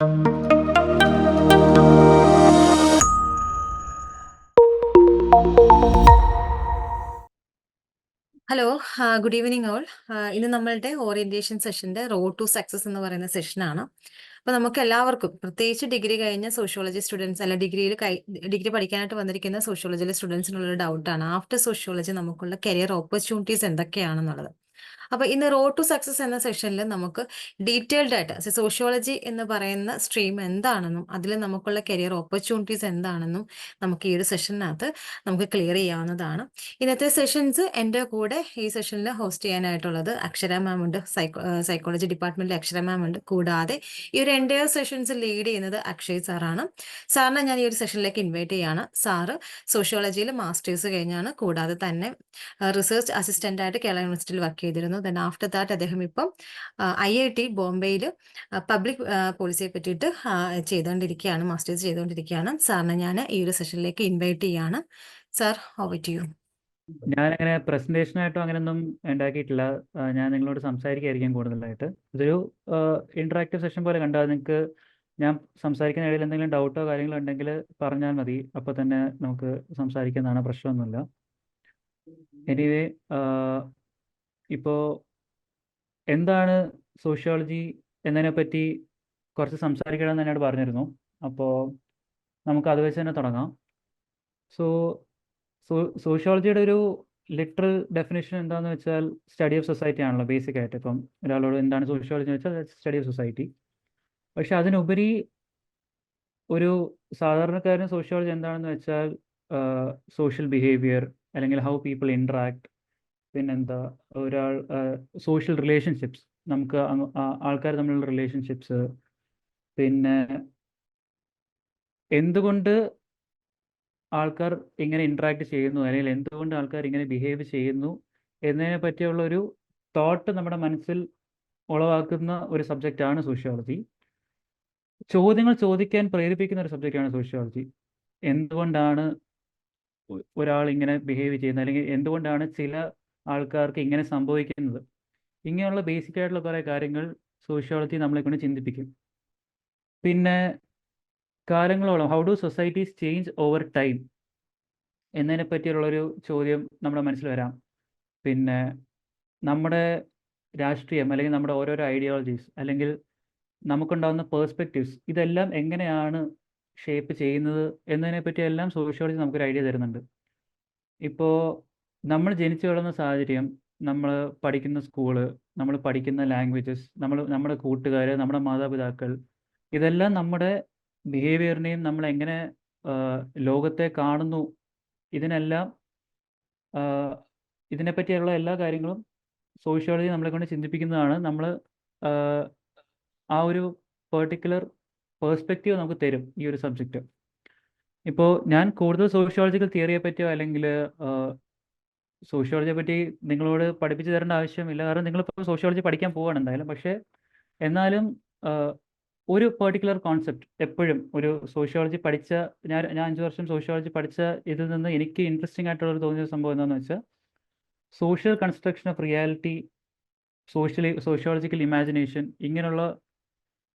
Hello good evening all ഇന്ന് നമ്മളുടെ orientation സെഷന്റെ റോഡ് ടു സക്സസ് എന്ന് പറയുന്ന സെഷനാണ് അപ്പൊ നമുക്ക് എല്ലാവർക്കും പ്രത്യേകിച്ച് ഡിഗ്രി കഴിഞ്ഞ സോഷ്യോളജി സ്റ്റുഡൻസ് അല്ല ഡിഗ്രിയിൽ ഡിഗ്രി പഠിക്കാനായിട്ട് വന്നിരിക്കുന്ന സോഷ്യോളജിയിലെ സ്റ്റുഡൻസിനുള്ള ഡൗട്ടാണ് ആഫ്റ്റർ സോഷ്യോളജി നമുക്കുള്ള കരിയർ ഓപ്പർച്യൂണിറ്റീസ് എന്തൊക്കെയാണെന്നുള്ളത്. അപ്പോൾ ഇന്ന് റോഡ് ടു സക്സസ് എന്ന സെഷനിൽ നമുക്ക് ഡീറ്റെയിൽഡ് ആയിട്ട് സോഷ്യോളജി എന്ന് പറയുന്ന സ്ട്രീം എന്താണെന്നും അതിൽ നമുക്കുള്ള കരിയർ ഓപ്പർച്യൂണിറ്റീസ് എന്താണെന്നും നമുക്ക് ഈ ഒരു സെഷനകത്ത് നമുക്ക് ക്ലിയർ ചെയ്യാവുന്നതാണ്. ഇന്നത്തെ സെഷൻസ് എന്റെ കൂടെ ഈ സെഷനിൽ ഹോസ്റ്റ് ചെയ്യാനായിട്ടുള്ളത് അക്ഷര മാം ഉണ്ട് സൈക്കോ സൈക്കോളജി ഡിപ്പാർട്ട്മെന്റിൽ അക്ഷര മാം ഉണ്ട്. കൂടാതെ ഈ ഒരു എന്റെ സെഷൻസ് ലീഡ് ചെയ്യുന്നത് അക്ഷയ് സാറാണ് സാറിനെ ഞാൻ ഈ ഒരു സെഷനിലേക്ക് ഇൻവൈറ്റ് ചെയ്യാണ്. സാറ് സോഷ്യോളജിയിൽ മാസ്റ്റേഴ്സ് കഴിഞ്ഞാണ്. കൂടാതെ തന്നെ റിസർച്ച് അസിസ്റ്റന്റ് ആയിട്ട് കേരള യൂണിവേഴ്സിറ്റിയിൽ വർക്ക് ചെയ്തിരുന്നു. ദെൻ ആഫ്റ്റർ ദാറ്റ് അദ്ദേഹം ഇപ്പം ഐ ഐ ടി ബോംബെയിൽ പബ്ലിക് പോളിസിയെ പറ്റിയിട്ട് ചെയ്തുകൊണ്ടിരിക്കുകയാണ് മാസ്റ്റേഴ്സ് ചെയ്തുകൊണ്ടിരിക്കുകയാണ് സാറിനെ ഞാൻ ഈ ഒരു സെഷനിലേക്ക് ഇൻവൈറ്റ് ചെയ്യാണ്. സാർ ഓവർ ടു യു ഞാൻ അങ്ങനെ പ്രസന്റേഷനായിട്ടോ അങ്ങനെയൊന്നും ഉണ്ടാക്കിയിട്ടില്ല. ഞാൻ നിങ്ങളോട് സംസാരിക്കായിരിക്കും കൂടുതലായിട്ട്. ഇതൊരു ഇന്ററാക്റ്റീവ് സെഷൻ പോലെ കണ്ടാൽ നിങ്ങൾക്ക് ഞാൻ സംസാരിക്കുന്ന ഇടയിൽ എന്തെങ്കിലും ഡൗട്ടോ കാര്യങ്ങളോ ഉണ്ടെങ്കിൽ പറഞ്ഞാൽ മതി. അപ്പോൾ തന്നെ നമുക്ക് സംസാരിക്കുന്നതാണ് പ്രശ്നമൊന്നുമില്ല. എനിവേ ഇപ്പോൾ എന്താണ് സോഷ്യോളജി എന്നതിനെ പറ്റി കുറച്ച് സംസാരിക്കണമെന്ന് എന്നോട് പറഞ്ഞിരുന്നു. അപ്പോൾ നമുക്ക് അത് വെച്ച് തന്നെ തുടങ്ങാം. സോ സോഷ്യോളജിയുടെ ഒരു ലിറ്ററൽ ഡെഫിനേഷൻ എന്താണെന്ന് വെച്ചാൽ സ്റ്റഡി ഓഫ് സൊസൈറ്റി ആണല്ലോ ബേസിക് ആയിട്ട്. ഇപ്പം ഒരാളോട് എന്താണ് സോഷ്യോളജി എന്ന് വെച്ചാൽ സ്റ്റഡി ഓഫ് സൊസൈറ്റി. പക്ഷെ അതിനുപരി ഒരു സാധാരണക്കാരന് സോഷ്യോളജി എന്താണെന്ന് വെച്ചാൽ സോഷ്യൽ ബിഹേവിയർ അല്ലെങ്കിൽ ഹൗ പീപ്പിൾ ഇൻട്രാക്ട് പിന്നെന്താ ഒരാൾ സോഷ്യൽ റിലേഷൻഷിപ്സ് നമുക്ക് ആൾക്കാർ തമ്മിലുള്ള റിലേഷൻഷിപ്സ് പിന്നെ എന്തുകൊണ്ട് ആൾക്കാർ ഇങ്ങനെ ഇൻട്രാക്ട് ചെയ്യുന്നു? അല്ലെങ്കിൽ എന്തുകൊണ്ട് ആൾക്കാർ ഇങ്ങനെ ബിഹേവ് ചെയ്യുന്നു? എന്നതിനെ പറ്റിയുള്ള ഒരു തോട്ട് നമ്മുടെ മനസ്സിൽ ഉളവാക്കുന്ന ഒരു സബ്ജക്റ്റാണ് സോഷ്യോളജി ചോദ്യങ്ങൾ ചോദിക്കാൻ പ്രേരിപ്പിക്കുന്ന ഒരു സബ്ജക്റ്റാണ് സോഷ്യോളജി എന്തുകൊണ്ടാണ് ഒരാൾ ഇങ്ങനെ ബിഹേവ് ചെയ്യുന്നത്? അല്ലെങ്കിൽ എന്തുകൊണ്ടാണ് ചില ആൾക്കാർക്ക് ഇങ്ങനെ സംഭവിക്കുന്നത്. ഇങ്ങനെയുള്ള ബേസിക് ആയിട്ടുള്ള കുറേ കാര്യങ്ങൾ സോഷ്യോളജി നമ്മളെ കൊണ്ട് ചിന്തിപ്പിക്കും. പിന്നെ കാലങ്ങളോളം how do societies change over time എന്നതിനെ പറ്റിയുള്ളൊരു ചോദ്യം നമ്മുടെ മനസ്സിൽ വരാം. പിന്നെ നമ്മുടെ രാഷ്ട്രീയം അല്ലെങ്കിൽ നമ്മുടെ ഓരോരോ ഐഡിയോളജീസ് അല്ലെങ്കിൽ നമുക്കുണ്ടാകുന്ന പേഴ്സ്പെക്റ്റീവ്സ് ഇതെല്ലാം എങ്ങനെയാണ് ഷേപ്പ് ചെയ്യുന്നത് എന്നതിനെ പറ്റിയെല്ലാം സോഷ്യോളജി നമുക്കൊരു ഐഡിയ തരുന്നുണ്ട്. ഇപ്പോൾ നമ്മൾ ജനിച്ചു വളർന്ന സാഹചര്യം നമ്മൾ പഠിക്കുന്ന സ്കൂൾ നമ്മൾ പഠിക്കുന്ന ലാംഗ്വേജസ് നമ്മൾ നമ്മുടെ കൂട്ടുകാർ നമ്മുടെ മാതാപിതാക്കൾ ഇതെല്ലാം നമ്മുടെ ബിഹേവിയറിനെയും നമ്മൾ എങ്ങനെ ലോകത്തെ കാണുന്നു ഇതിനെല്ലാം ഇതിനെപ്പറ്റിയുള്ള എല്ലാ കാര്യങ്ങളും സോഷ്യോളജി നമ്മളെ കൊണ്ട് ചിന്തിപ്പിക്കുന്നതാണ്. നമ്മൾ ആ ഒരു പെർട്ടിക്കുലർ പേഴ്സ്പെക്റ്റീവ് നമുക്ക് തരും ഈ ഒരു സബ്ജക്റ്റ് ഇപ്പോൾ ഞാൻ കൂടുതൽ സോഷ്യോളജിക്കൽ തിയറിയെ പറ്റിയോ അല്ലെങ്കിൽ സോഷ്യോളജിയെ പറ്റി നിങ്ങളോട് പഠിപ്പിച്ചു തരേണ്ട ആവശ്യമില്ല. കാരണം നിങ്ങളിപ്പോൾ സോഷ്യോളജി പഠിക്കാൻ പോവുകയാണ് എന്തായാലും. പക്ഷേ എന്നാലും ഒരു പെർട്ടിക്കുലർ കോൺസെപ്റ്റ് എപ്പോഴും ഒരു സോഷ്യോളജി പഠിച്ച ഞാൻ ഞാൻ അഞ്ച് വർഷം സോഷ്യോളജി പഠിച്ച ഇതിൽ നിന്ന് എനിക്ക് ഇൻട്രസ്റ്റിംഗ് ആയിട്ടുള്ള തോന്നിയ സംഭവം എന്താണെന്ന് വെച്ചാൽ social construction of reality socially sociological imagination ഇങ്ങനെയുള്ള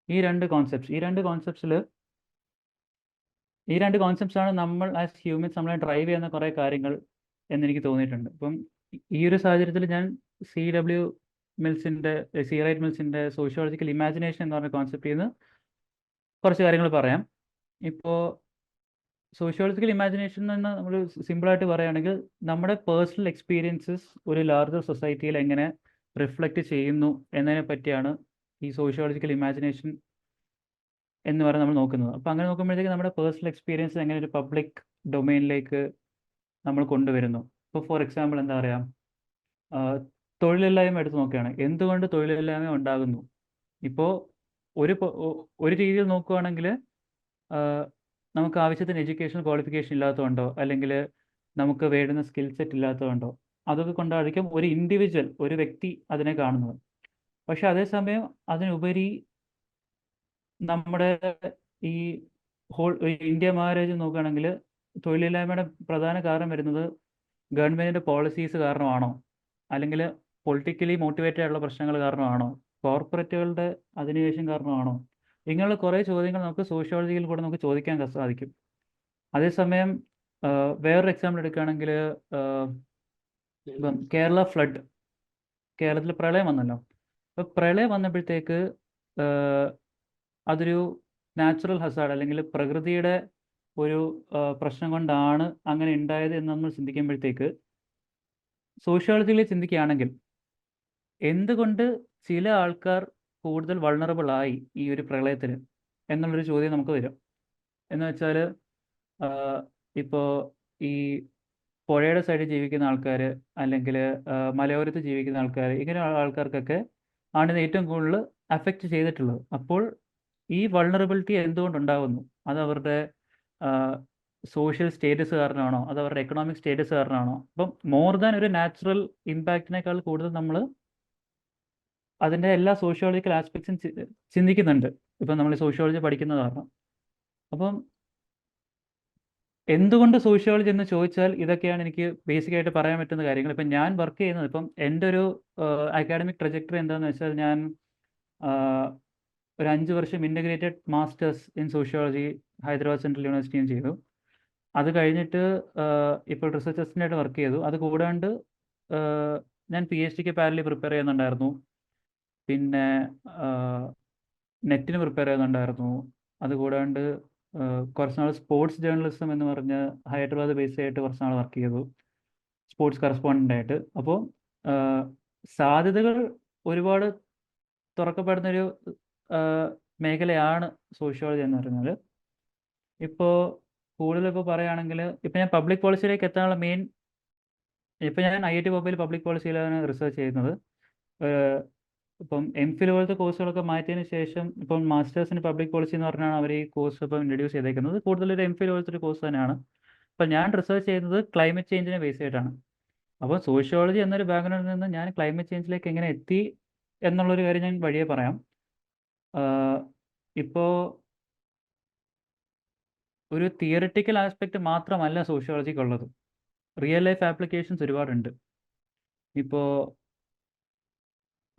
ഈ രണ്ട് കോൺസെപ്റ്റ്സ് ഈ രണ്ട് കോൺസെപ്റ്റ്സിൽ ഈ രണ്ട് കോൺസെപ്റ്റ്സ് ആണ് നമ്മൾ ആസ് ഹ്യൂമൻസ് നമ്മളെ ഡ്രൈവ് ചെയ്യുന്ന കുറേ കാര്യങ്ങൾ എന്നെനിക്ക് തോന്നിയിട്ടുണ്ട്. അപ്പം ഈ ഒരു സാഹചര്യത്തിൽ ഞാൻ സി ഡബ്ല്യു മിൽസിന്റെ സി റൈറ്റ് മിൽസിന്റെ സോഷ്യോളജിക്കൽ ഇമാജിനേഷൻ എന്ന് പറഞ്ഞ കോൺസെപ്റ്റിൽ നിന്ന് കുറച്ച് കാര്യങ്ങൾ പറയാം. ഇപ്പോൾ സോഷ്യോളജിക്കൽ ഇമാജിനേഷൻ എന്ന് നമ്മൾ സിമ്പിളായിട്ട് പറയുകയാണെങ്കിൽ നമ്മുടെ പേഴ്സണൽ എക്സ്പീരിയൻസസ് ഒരു ലാർജർ സൊസൈറ്റിയിൽ എങ്ങനെ റിഫ്ലക്റ്റ് ചെയ്യുന്നു എന്നതിനെ പറ്റിയാണ് ഈ സോഷ്യോളജിക്കൽ ഇമാജിനേഷൻ എന്ന് പറഞ്ഞ് നമ്മൾ നോക്കുന്നത്. അപ്പോൾ അങ്ങനെ നോക്കുമ്പോഴത്തേക്ക് നമ്മുടെ പേഴ്സണൽ എക്സ്പീരിയൻസ് എങ്ങനെ ഒരു പബ്ലിക് ഡൊമൈനിലേക്ക് നമ്മൾ കൊണ്ടുവരുന്നു. ഇപ്പോൾ ഫോർ എക്സാമ്പിൾ എന്താ പറയുക തൊഴിലില്ലായ്മ എടുത്ത് നോക്കുകയാണ്. എന്തുകൊണ്ട് തൊഴിലില്ലായ്മ ഉണ്ടാകുന്നു? ഇപ്പോൾ ഒരു ഒരു രീതിയിൽ നോക്കുകയാണെങ്കിൽ നമുക്ക് ആവശ്യത്തിന് എഡ്യൂക്കേഷൻ ക്വാളിഫിക്കേഷൻ ഇല്ലാത്തതുകൊണ്ടോ അല്ലെങ്കിൽ നമുക്ക് വേണ്ടുന്ന സ്കിൽ സെറ്റ് ഇല്ലാത്തതുകൊണ്ടോ അതൊക്കെ കൊണ്ടായിരിക്കും ഒരു ഇൻഡിവിജ്വൽ ഒരു വ്യക്തി അതിനെ കാണുന്നത്. പക്ഷെ അതേസമയം അതിനുപരി നമ്മുടെ ഈ ഹോൾ ഇന്ത്യ മഹാരാജ്യം നോക്കുകയാണെങ്കിൽ തൊഴിലില്ലായ്മയുടെ പ്രധാന കാരണം വരുന്നത് ഗവൺമെന്റിന്റെ പോളിസീസ് കാരണമാണോ? അല്ലെങ്കിൽ പൊളിറ്റിക്കലി മോട്ടിവേറ്റഡ് ആയിട്ടുള്ള പ്രശ്നങ്ങൾ കാരണമാണോ? കോർപ്പറേറ്റുകളുടെ അധിനിവേശം കാരണമാണോ? ഇങ്ങനെയുള്ള കുറേ ചോദ്യങ്ങൾ നമുക്ക് സോഷ്യോളജിയിൽ കൂടെ നമുക്ക് ചോദിക്കാൻ സാധിക്കും. അതേസമയം വേറൊരു എക്സാമ്പിൾ എടുക്കുകയാണെങ്കിൽ ഇപ്പം കേരള ഫ്ലഡ് കേരളത്തിൽ പ്രളയം വന്നല്ലോ. അപ്പോൾ പ്രളയം വന്നപ്പോഴത്തേക്ക് അതൊരു നാച്ചുറൽ ഹസാർഡ് അല്ലെങ്കിൽ പ്രകൃതിയുടെ ഒരു പ്രശ്നം കൊണ്ടാണ് അങ്ങനെ ഉണ്ടായത് എന്ന് നമ്മൾ ചിന്തിക്കുമ്പോഴത്തേക്ക് സോഷ്യോളജിയിൽ ചിന്തിക്കുകയാണെങ്കിൽ എന്തുകൊണ്ട് ചില ആൾക്കാർ കൂടുതൽ വൾണറബിൾ ആയി ഈ ഒരു പ്രളയത്തിന് എന്നുള്ളൊരു ചോദ്യം നമുക്ക് വരും. എന്ന് വെച്ചാൽ ഇപ്പോൾ ഈ പുഴയുടെ സൈഡിൽ ജീവിക്കുന്ന ആൾക്കാർ അല്ലെങ്കിൽ മലയോരത്ത് ജീവിക്കുന്ന ആൾക്കാർ ഇങ്ങനെയുള്ള ആൾക്കാർക്കൊക്കെ ആണ് ഏറ്റവും കൂടുതൽ അഫക്റ്റ് ചെയ്തിട്ടുള്ളത്. അപ്പോൾ ഈ വൾണറബിലിറ്റി എന്തുകൊണ്ടുണ്ടാകുന്നു അത് അവരുടെ സോഷ്യൽ സ്റ്റേറ്റസ് കാരണമാണോ അത് അവരുടെ എക്കണോമിക് സ്റ്റേറ്റസ് കാരണമാണോ അപ്പം മോർ ദാൻ ഒരു നാച്ചുറൽ ഇമ്പാക്റ്റിനേക്കാൾ കൂടുതൽ നമ്മൾ അതിന്റെ എല്ലാ സോഷ്യോളജിക്കൽ ആസ്പെക്ട്സും ചിന്തിക്കുന്നുണ്ട്. ഇപ്പം നമ്മൾ സോഷ്യോളജി പഠിക്കുന്നത് കാരണം. അപ്പം എന്തുകൊണ്ട് സോഷ്യോളജി എന്ന് ചോദിച്ചാൽ ഇതൊക്കെയാണ് എനിക്ക് ബേസിക് ആയിട്ട് പറയാൻ പറ്റുന്ന കാര്യങ്ങൾ. ഇപ്പം ഞാൻ വർക്ക് ചെയ്യുന്നത് ഇപ്പം എന്റെ ഒരു അക്കാഡമിക് ട്രജക്ടറി എന്താണെന്ന് വെച്ചാൽ ഞാൻ ഒരു അഞ്ച് വർഷം integrated masters in sociology Hyderabad central യൂണിവേഴ്സിറ്റിയും ചെയ്തു. അത് കഴിഞ്ഞിട്ട് ഇപ്പോൾ റിസർച്ച് അസിസ്റ്റന്റായിട്ട് വർക്ക് ചെയ്തു. അത് കൂടാണ്ട് ഞാൻ പി എച്ച് ഡിക്ക് പാരലി പ്രിപ്പയർ ചെയ്യുന്നുണ്ടായിരുന്നു. പിന്നെ നെറ്റിന് പ്രിപ്പയർ ചെയ്യുന്നുണ്ടായിരുന്നു. അത് കൂടാണ്ട് ആ, കുറച്ച് നാൾ സ്പോർട്സ് ജേർണലിസം എന്ന് പറഞ്ഞ് ഹൈദരാബാദ് ബേസ് ആയിട്ട് കുറച്ച് നാൾ വർക്ക് ചെയ്തു. സ്പോർട്സ് കറസ്പോണ്ടന്റ് ആയിട്ട്. അപ്പോൾ സാധ്യതകൾ ഒരുപാട് തുറക്കപ്പെടുന്നൊരു മേഖലയാണ് സോഷ്യോളജി എന്ന് പറയുന്നത് ഇപ്പോൾ കൂടുതൽ ഇപ്പോൾ പറയുകയാണെങ്കിൽ ഇപ്പോൾ ഞാൻ പബ്ലിക് പോളിസിയിലേക്ക് എത്താനുള്ള മെയിൻ ഇപ്പം ഞാൻ ഐ ഐ ടി ബോംബെയിൽ പബ്ലിക് പോളിസിയിലാണ് റിസർച്ച് ചെയ്യുന്നത്. ഇപ്പം എം ഫിൽ പോലത്തെ കോഴ്സുകളൊക്കെ മാറ്റിയതിന് ശേഷം ഇപ്പം മാസ്റ്റേഴ്സിന് പബ്ലിക് പോളിസി എന്ന് പറഞ്ഞാണ് അവർ ഈ കോഴ്സ് ഇപ്പം ഇൻട്രൊഡ്യൂസ് ചെയ്തേക്കുന്നത്. കൂടുതലൊരു എം ഫിൽ പോലത്തെ ഒരു കോഴ്സ് തന്നെയാണ്. അപ്പം ഞാൻ റിസർച്ച് ചെയ്യുന്നത് ക്ലൈമറ്റ് ചേഞ്ചിനെ ബേസ് ചെയ്തിട്ടാണ് അപ്പോൾ സോഷ്യോളജി എന്നൊരു ബാക്ക്ഗ്രൗണ്ടിൽ നിന്ന് ഞാൻ ക്ലൈമറ്റ് ചേഞ്ചിലേക്ക് എങ്ങനെ എത്തി എന്നുള്ളൊരു കാര്യം ഞാൻ വഴിയെ പറയാം. ഇപ്പോൾ ഒരു തിയറിറ്റിക്കൽ ആസ്പെക്റ്റ് മാത്രമല്ല സോഷ്യോളജിക്കുള്ളത് റിയൽ ലൈഫ് ആപ്ലിക്കേഷൻസ് ഒരുപാടുണ്ട്. ഇപ്പോൾ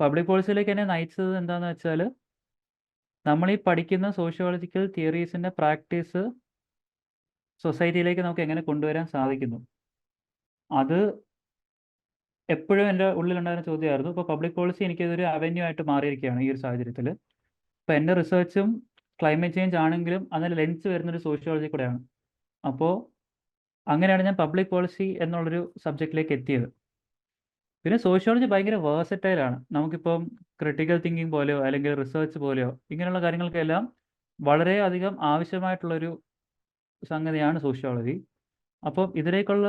പബ്ലിക് പോളിസിയിലേക്ക് എന്നെ നയിച്ചത് എന്താണെന്ന് വെച്ചാൽ നമ്മൾ ഈ പഠിക്കുന്ന സോഷ്യോളജിക്കൽ തിയറീസിന്റെ പ്രാക്ടീസ് സൊസൈറ്റിയിലേക്ക് നമുക്ക് എങ്ങനെ കൊണ്ടുവരാൻ സാധിക്കുന്നു? അത് എപ്പോഴും എന്റെ ഉള്ളിലുണ്ടായിരുന്ന ചോദ്യമായിരുന്നു. ഇപ്പോൾ പബ്ലിക് പോളിസി എനിക്കതൊരു അവന്യൂ ആയിട്ട് മാറിയിരിക്കുകയാണ് ഈ ഒരു സാഹചര്യത്തിൽ. ഇപ്പം എന്റെ റിസർച്ചും ക്ലൈമറ്റ് ചേഞ്ച് ആണെങ്കിലും അതിന്റെ ലെൻസ് വരുന്നൊരു സോഷ്യോളജി കൂടെയാണ്. അപ്പോൾ അങ്ങനെയാണ് ഞാൻ പബ്ലിക് പോളിസി എന്നുള്ളൊരു സബ്ജക്റ്റിലേക്ക് എത്തിയത്. പിന്നെ സോഷ്യോളജി ഭയങ്കര വേഴ്സറ്റൈലാണ് നമുക്കിപ്പം ക്രിട്ടിക്കൽ തിങ്കിങ് പോലെയോ അല്ലെങ്കിൽ റിസർച്ച് പോലെയോ ഇങ്ങനെയുള്ള കാര്യങ്ങൾക്കെല്ലാം വളരെയധികം ആവശ്യമായിട്ടുള്ളൊരു സംഗതിയാണ് സോഷ്യോളജി അപ്പം ഇതിലേക്കുള്ള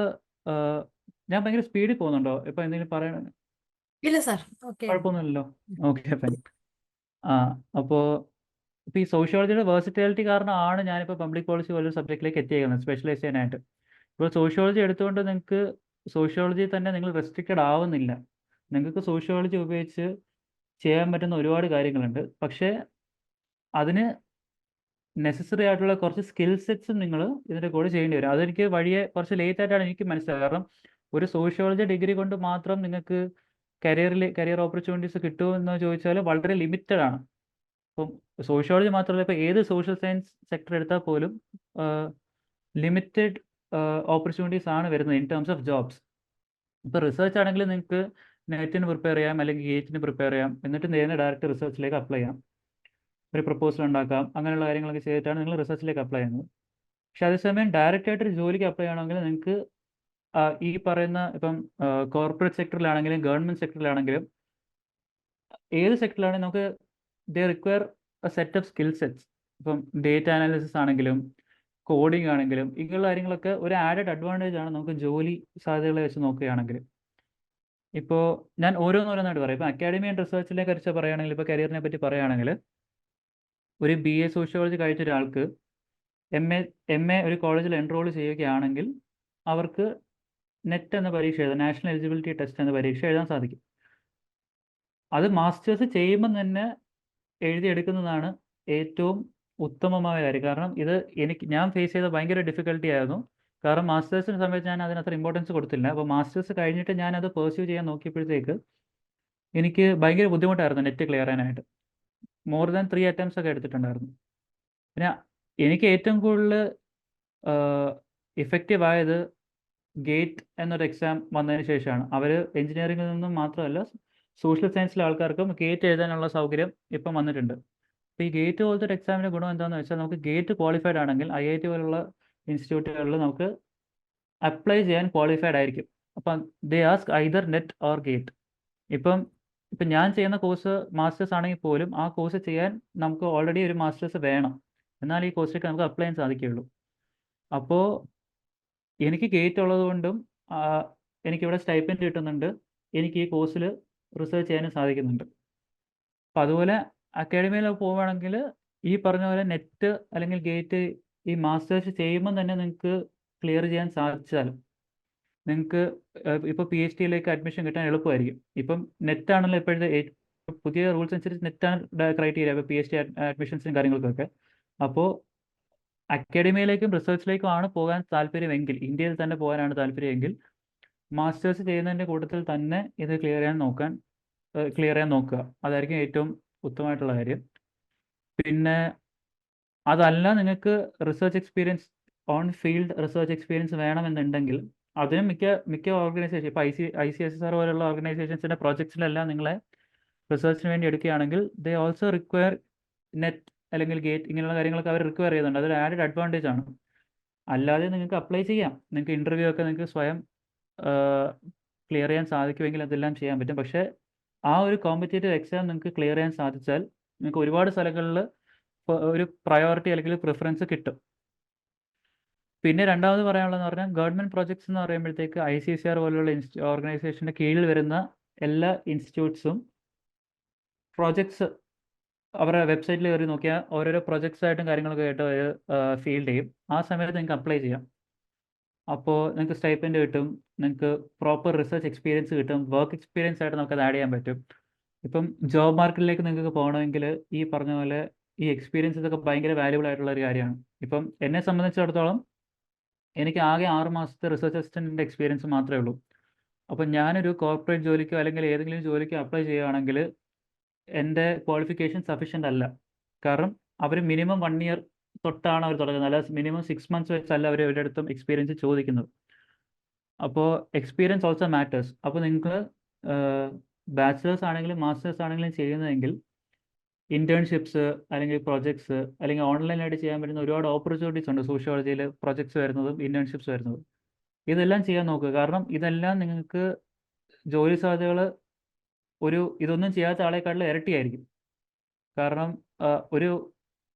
ഞാൻ ഭയങ്കര സ്പീഡിൽ പോകുന്നുണ്ടോ? ഇപ്പൊ എന്തെങ്കിലും പറയണോ ഇല്ല സാർ. ഓക്കെ. കുഴപ്പമൊന്നുമില്ലല്ലോ? ഓക്കെ ഫൈൻ ആ അപ്പോൾ ഇപ്പോൾ ഈ സോഷ്യോളജിയുടെ വേഴ്സിറ്റാലിറ്റി കാരണമാണ് ഞാനിപ്പോൾ പബ്ലിക് പോളിസി പോലൊരു സബ്ജക്റ്റിലേക്ക് എത്തിയേക്കുന്നത് സ്പെഷ്യലൈസ് ചെയ്യാനായിട്ട്. ഇപ്പോൾ സോഷ്യോളജി എടുത്തുകൊണ്ട് നിങ്ങൾക്ക് സോഷ്യോളജി തന്നെ നിങ്ങൾ റെസ്ട്രിക്റ്റഡ് ആവുന്നില്ല. നിങ്ങൾക്ക് സോഷ്യോളജി ഉപയോഗിച്ച് ചെയ്യാൻ പറ്റുന്ന ഒരുപാട് കാര്യങ്ങളുണ്ട്. പക്ഷേ അതിന് നെസസറി ആയിട്ടുള്ള കുറച്ച് സ്കിൽ സെറ്റ്സും നിങ്ങൾ ഇതിന്റെ കൂടെ ചെയ്യേണ്ടി വരും. അതെനിക്ക് വഴിയെ കുറച്ച് ലേറ്റ് ആയിട്ടാണ് എനിക്ക് മനസ്സിലായത്. കാരണം ഒരു സോഷ്യോളജി ഡിഗ്രി കൊണ്ട് മാത്രം നിങ്ങൾക്ക് കരിയറിൽ കരിയർ ഓപ്പർച്യൂണിറ്റീസ് കിട്ടുമോ എന്ന് ചോദിച്ചാൽ വളരെ ലിമിറ്റഡ് ആണ്. ഇപ്പം സോഷ്യോളജി മാത്രമല്ല ഇപ്പോൾ ഏത് സോഷ്യൽ സയൻസ് സെക്ടർ എടുത്താൽ പോലും ലിമിറ്റഡ് ഓപ്പർച്യൂണിറ്റീസ് ആണ് വരുന്നത് ഇൻ ടേംസ് ഓഫ് ജോബ്സ്. ഇപ്പോൾ റിസർച്ച് ആണെങ്കിൽ നിങ്ങൾക്ക് നെറ്റിന് പ്രിപ്പയർ ചെയ്യാം അല്ലെങ്കിൽ ഗേറ്റിന് പ്രിപ്പയർ ചെയ്യാം എന്നിട്ട് നേരെ ഡയറക്റ്റ് റിസർച്ചിലേക്ക് അപ്ലൈ ചെയ്യാം. ഒരു പ്രപ്പോസൽ ഉണ്ടാക്കാം അങ്ങനെയുള്ള കാര്യങ്ങളൊക്കെ ചെയ്തിട്ടാണ് നിങ്ങൾ റിസർച്ചിലേക്ക് അപ്ലൈ ചെയ്യുന്നത്. പക്ഷെ അതേസമയം ഡയറക്റ്റ് ആയിട്ട് ഒരു ജോലിക്ക് അപ്ലൈ ചെയ്യണമെങ്കിൽ നിങ്ങൾക്ക് ഈ പറയുന്ന ഇപ്പം കോർപ്പറേറ്റ് സെക്ടറിലാണെങ്കിലും ഗവൺമെന്റ് സെക്ടറിലാണെങ്കിലും ഏത് സെക്ടറിലാണെങ്കിലും നമുക്ക് they require set of skill sets ഇപ്പം ഡേറ്റ അനാലിസിസ് ആണെങ്കിലും കോഡിംഗ് ആണെങ്കിലും ഇങ്ങനെയുള്ള കാര്യങ്ങളൊക്കെ ഒരു ആഡഡ് അഡ്വാന്റേജ് ആണ് നമുക്ക് ജോലി സാധ്യതകളെ വെച്ച് നോക്കുകയാണെങ്കിൽ. ഇപ്പോൾ ഞാൻ ഓരോന്നോരോന്നായിട്ട് പറയാം. ഇപ്പോൾ അക്കാഡമി ആൻഡ് റിസർച്ചിനെ കുറിച്ച് പറയുകയാണെങ്കിൽ ഇപ്പോൾ കരിയറിനെ പറ്റി പറയുകയാണെങ്കിൽ ഒരു ബി എ സോഷ്യോളജി കഴിച്ച ഒരാൾക്ക് എം എ എം എ ഒരു കോളേജിൽ എൻറോൾ ചെയ്യുകയാണെങ്കിൽ അവർക്ക് നെറ്റ് എന്ന പരീക്ഷ എഴുതാം നാഷണൽ എലിജിബിലിറ്റി ടെസ്റ്റ് എന്ന പരീക്ഷ എഴുതാൻ സാധിക്കും. അത് മാസ്റ്റേഴ്സ് ചെയ്യുമ്പോൾ തന്നെ എഴുതിയെടുക്കുന്നതാണ് ഏറ്റവും ഉത്തമമായ കാര്യം. കാരണം ഇത് എനിക്ക് ഞാൻ ഫേസ് ചെയ്ത ഭയങ്കര ഡിഫിക്കൽട്ടി ആയിരുന്നു. കാരണം മാസ്റ്റേഴ്സിന് സമയത്ത് ഞാൻ അതിനത്ര ഇമ്പോർട്ടൻസ് കൊടുത്തില്ല. അപ്പോൾ മാസ്റ്റേഴ്സ് കഴിഞ്ഞിട്ട് ഞാൻ അത് പെർസ്യൂ ചെയ്യാൻ നോക്കിയപ്പോഴത്തേക്ക് എനിക്ക് ഭയങ്കര ബുദ്ധിമുട്ടായിരുന്നു നെറ്റ് ക്ലിയർ ചെയ്യാനായിട്ട്. മോർ ദാൻ ത്രീ അറ്റംപ്സ് ഒക്കെ എടുത്തിട്ടുണ്ടായിരുന്നു. പിന്നെ എനിക്ക് ഏറ്റവും കൂടുതൽ ഇഫക്റ്റീവ് ആയത് ഗേറ്റ് എന്നൊരു എക്സാം വന്നതിന് ശേഷമാണ്. അവർ എഞ്ചിനീയറിംഗിൽ നിന്നും മാത്രമല്ല സോഷ്യൽ സയൻസിലെ ആൾക്കാർക്കും ഗേറ്റ് എഴുതാനുള്ള സൗകര്യം ഇപ്പം വന്നിട്ടുണ്ട്. അപ്പോൾ ഈ ഗേറ്റ് പോലത്തെ ഒരു എക്സാമിന്റെ ഗുണം എന്താണെന്ന് വെച്ചാൽ നമുക്ക് ഗേറ്റ് ക്വാളിഫൈഡ് ആണെങ്കിൽ ഐ ഐ ടി പോലുള്ള ഇൻസ്റ്റിറ്റ്യൂട്ടുകളിൽ നമുക്ക് അപ്ലൈ ചെയ്യാൻ ക്വാളിഫൈഡ് ആയിരിക്കും. അപ്പം they ask either NET or GATE ഇപ്പം ഇപ്പം ഞാൻ ചെയ്യുന്ന കോഴ്സ് മാസ്റ്റേഴ്സ് ആണെങ്കിൽ പോലും ആ കോഴ്സ് ചെയ്യാൻ നമുക്ക് ഓൾറെഡി ഒരു മാസ്റ്റേഴ്സ് വേണം. എന്നാൽ ഈ കോഴ്സിലേക്ക് നമുക്ക് അപ്ലൈ ചെയ്യാൻ സാധിക്കുകയുള്ളൂ. അപ്പോൾ എനിക്ക് ഗേറ്റ് ഉള്ളതുകൊണ്ടും എനിക്കിവിടെ സ്റ്റൈപ്പൻഡ് കിട്ടുന്നുണ്ട്. എനിക്ക് ഈ കോഴ്സിൽ റിസർച്ച് ചെയ്യാനും സാധിക്കുന്നുണ്ട്. അപ്പം അതുപോലെ അക്കാഡമിയിൽ പോവുകയാണെങ്കിൽ ഈ പറഞ്ഞ പോലെ നെറ്റ് അല്ലെങ്കിൽ ഗേറ്റ് ഈ മാസ്റ്റേഴ്സ് ചെയ്യുമ്പോൾ തന്നെ നിങ്ങൾക്ക് ക്ലിയർ ചെയ്യാൻ സാധിച്ചാൽ നിങ്ങൾക്ക് ഇപ്പോൾ പി എച്ച് ഡിയിലേക്ക് അഡ്മിഷൻ കിട്ടാൻ എളുപ്പമായിരിക്കും. ഇപ്പം നെറ്റ് ആണല്ലോ ഇപ്പോഴത്തെ പുതിയ റൂൾസ് അനുസരിച്ച് നെറ്റാണ് ക്രൈറ്റീരിയ ഇപ്പോൾ പി എച്ച് ഡി അഡ്മിഷൻസും കാര്യങ്ങൾക്കൊക്കെ. അപ്പോൾ അക്കാഡമിയിലേക്കും റിസർച്ചിലേക്കും ആണ് പോകാൻ താല്പര്യമെങ്കിൽ ഇന്ത്യയിൽ തന്നെ പോകാനാണ് താല്പര്യമെങ്കിൽ മാസ്റ്റേഴ്സ് ചെയ്യുന്നതിന്റെ കൂട്ടത്തിൽ തന്നെ ഇത് ക്ലിയർ ചെയ്യാൻ നോക്കാൻ ക്ലിയർ ചെയ്യാൻ നോക്കുക. അതായിരിക്കും ഏറ്റവും ഉത്തമമായിട്ടുള്ള കാര്യം. പിന്നെ അതല്ല നിങ്ങൾക്ക് research experience on field research experience വേണമെന്നുണ്ടെങ്കിൽ അതിനും മിക്ക മിക്ക ഓർഗനൈസേഷൻ ഇപ്പോൾ I C I C S S R പോലുള്ള ഓർഗനൈസേഷൻസിന്റെ പ്രോജക്ട്സിലെല്ലാം നിങ്ങളെ റിസർച്ചിന് വേണ്ടി എടുക്കുകയാണെങ്കിൽ ദേ ഓൾസോ റിക്വയർ നെറ്റ് അല്ലെങ്കിൽ ഗേറ്റ് ഇങ്ങനെയുള്ള കാര്യങ്ങളൊക്കെ അവർ റിക്വയർ ചെയ്യുന്നുണ്ട്. അതൊരു ആഡഡ് അഡ്വാന്റേജ് ആണ്. അല്ലാതെ നിങ്ങൾക്ക് അപ്ലൈ ചെയ്യാം. നിങ്ങൾക്ക് ഇന്റർവ്യൂ ഒക്കെ നിങ്ങൾക്ക് സ്വയം ക്ലിയർ ചെയ്യാൻ സാധിക്കുമെങ്കിൽ അതെല്ലാം ചെയ്യാൻ പറ്റും. പക്ഷേ ആ ഒരു കോമ്പറ്റേറ്റീവ് എക്സാം നിങ്ങൾക്ക് ക്ലിയർ ചെയ്യാൻ സാധിച്ചാൽ നിങ്ങൾക്ക് ഒരുപാട് സ്ഥലങ്ങളിൽ ഒരു പ്രയോറിറ്റി അല്ലെങ്കിൽ പ്രിഫറൻസ് കിട്ടും. പിന്നെ രണ്ടാമത് പറയാനുള്ളതെന്ന് പറഞ്ഞാൽ ഗവൺമെന്റ് പ്രോജക്ട്സ് എന്ന് പറയുമ്പോഴത്തേക്ക് ഐ സി സി ആർ പോലുള്ള ഇൻസ്റ്റി ഓർഗനൈസേഷന്റെ കീഴിൽ വരുന്ന എല്ലാ ഇൻസ്റ്റിറ്റ്യൂട്ട്സും പ്രോജക്ട്സ് അവരുടെ വെബ്സൈറ്റിൽ കയറി നോക്കിയാൽ ഓരോരോ പ്രൊജക്ട്സ് ആയിട്ടും കാര്യങ്ങളൊക്കെ ആയിട്ട് ഫീൽഡ് ചെയ്യും. ആ സമയത്ത് നിങ്ങൾക്ക് അപ്ലൈ ചെയ്യാം. അപ്പോൾ നിങ്ങൾക്ക് സ്റ്റൈപ്പൻഡ് കിട്ടും നിങ്ങൾക്ക് പ്രോപ്പർ റിസർച്ച് എക്സ്പീരിയൻസ് കിട്ടും വർക്ക് എക്സ്പീരിയൻസ് ആയിട്ട് നമുക്ക് അത് ആഡ് ചെയ്യാൻ പറ്റും. ഇപ്പം ജോബ് മാർക്കറ്റിലേക്ക് നിങ്ങൾക്ക് പോകണമെങ്കിൽ ഈ പറഞ്ഞ പോലെ ഈ എക്സ്പീരിയൻസ് ഒക്കെ ഭയങ്കര വാല്യുബിൾ ആയിട്ടുള്ള ഒരു കാര്യമാണ്. ഇപ്പം എന്നെ സംബന്ധിച്ചിടത്തോളം എനിക്ക് ആകെ ആറ് മാസത്തെ റിസർച്ച് അസിസ്റ്റന്റിന്റെ എക്സ്പീരിയൻസ് മാത്രമേ ഉള്ളൂ. അപ്പം ഞാനൊരു കോർപ്പറേറ്റ് ജോലിക്കോ അല്ലെങ്കിൽ ഏതെങ്കിലും ജോലിക്കോ അപ്ലൈ ചെയ്യുകയാണെങ്കിൽ എന്റെ ക്വാളിഫിക്കേഷൻ സഫീഷ്യന്റ് അല്ല. കാരണം അവർ മിനിമം വൺ ഇയർ തൊട്ടാണ് അവർ തുടങ്ങുന്നത്. അല്ല മിനിമം സിക്സ് മന്ത്സ് വെച്ചല്ല അവർ ഇവരുടെ അടുത്തും എക്സ്പീരിയൻസ് ചോദിക്കുന്നത്. അപ്പോൾ എക്സ്പീരിയൻസ് ഓൾസോ മാറ്റേഴ്സ് അപ്പോൾ നിങ്ങൾക്ക് ബാച്ചിലേഴ്സ് ആണെങ്കിലും മാസ്റ്റേഴ്സ് ആണെങ്കിലും ചെയ്യുന്നതെങ്കിൽ ഇന്റേൺഷിപ്സ് അല്ലെങ്കിൽ പ്രൊജക്ട്സ് അല്ലെങ്കിൽ ഓൺലൈനായിട്ട് ചെയ്യാൻ പറ്റുന്ന ഒരുപാട് ഓപ്പർച്യൂണിറ്റീസ് ഉണ്ട്. സോഷ്യോളജിയിൽ പ്രൊജക്ട്സ് വരുന്നതും ഇന്റേൺഷിപ്സ് വരുന്നതും. ഇതെല്ലാം ചെയ്യാൻ നോക്കുക. കാരണം ഇതെല്ലാം നിങ്ങൾക്ക് ജോലി സാധ്യതകൾ ഒരു ഇതൊന്നും ചെയ്യാത്ത ആളെക്കാട്ടിലും ഇരട്ടിയായിരിക്കും. കാരണം ഒരു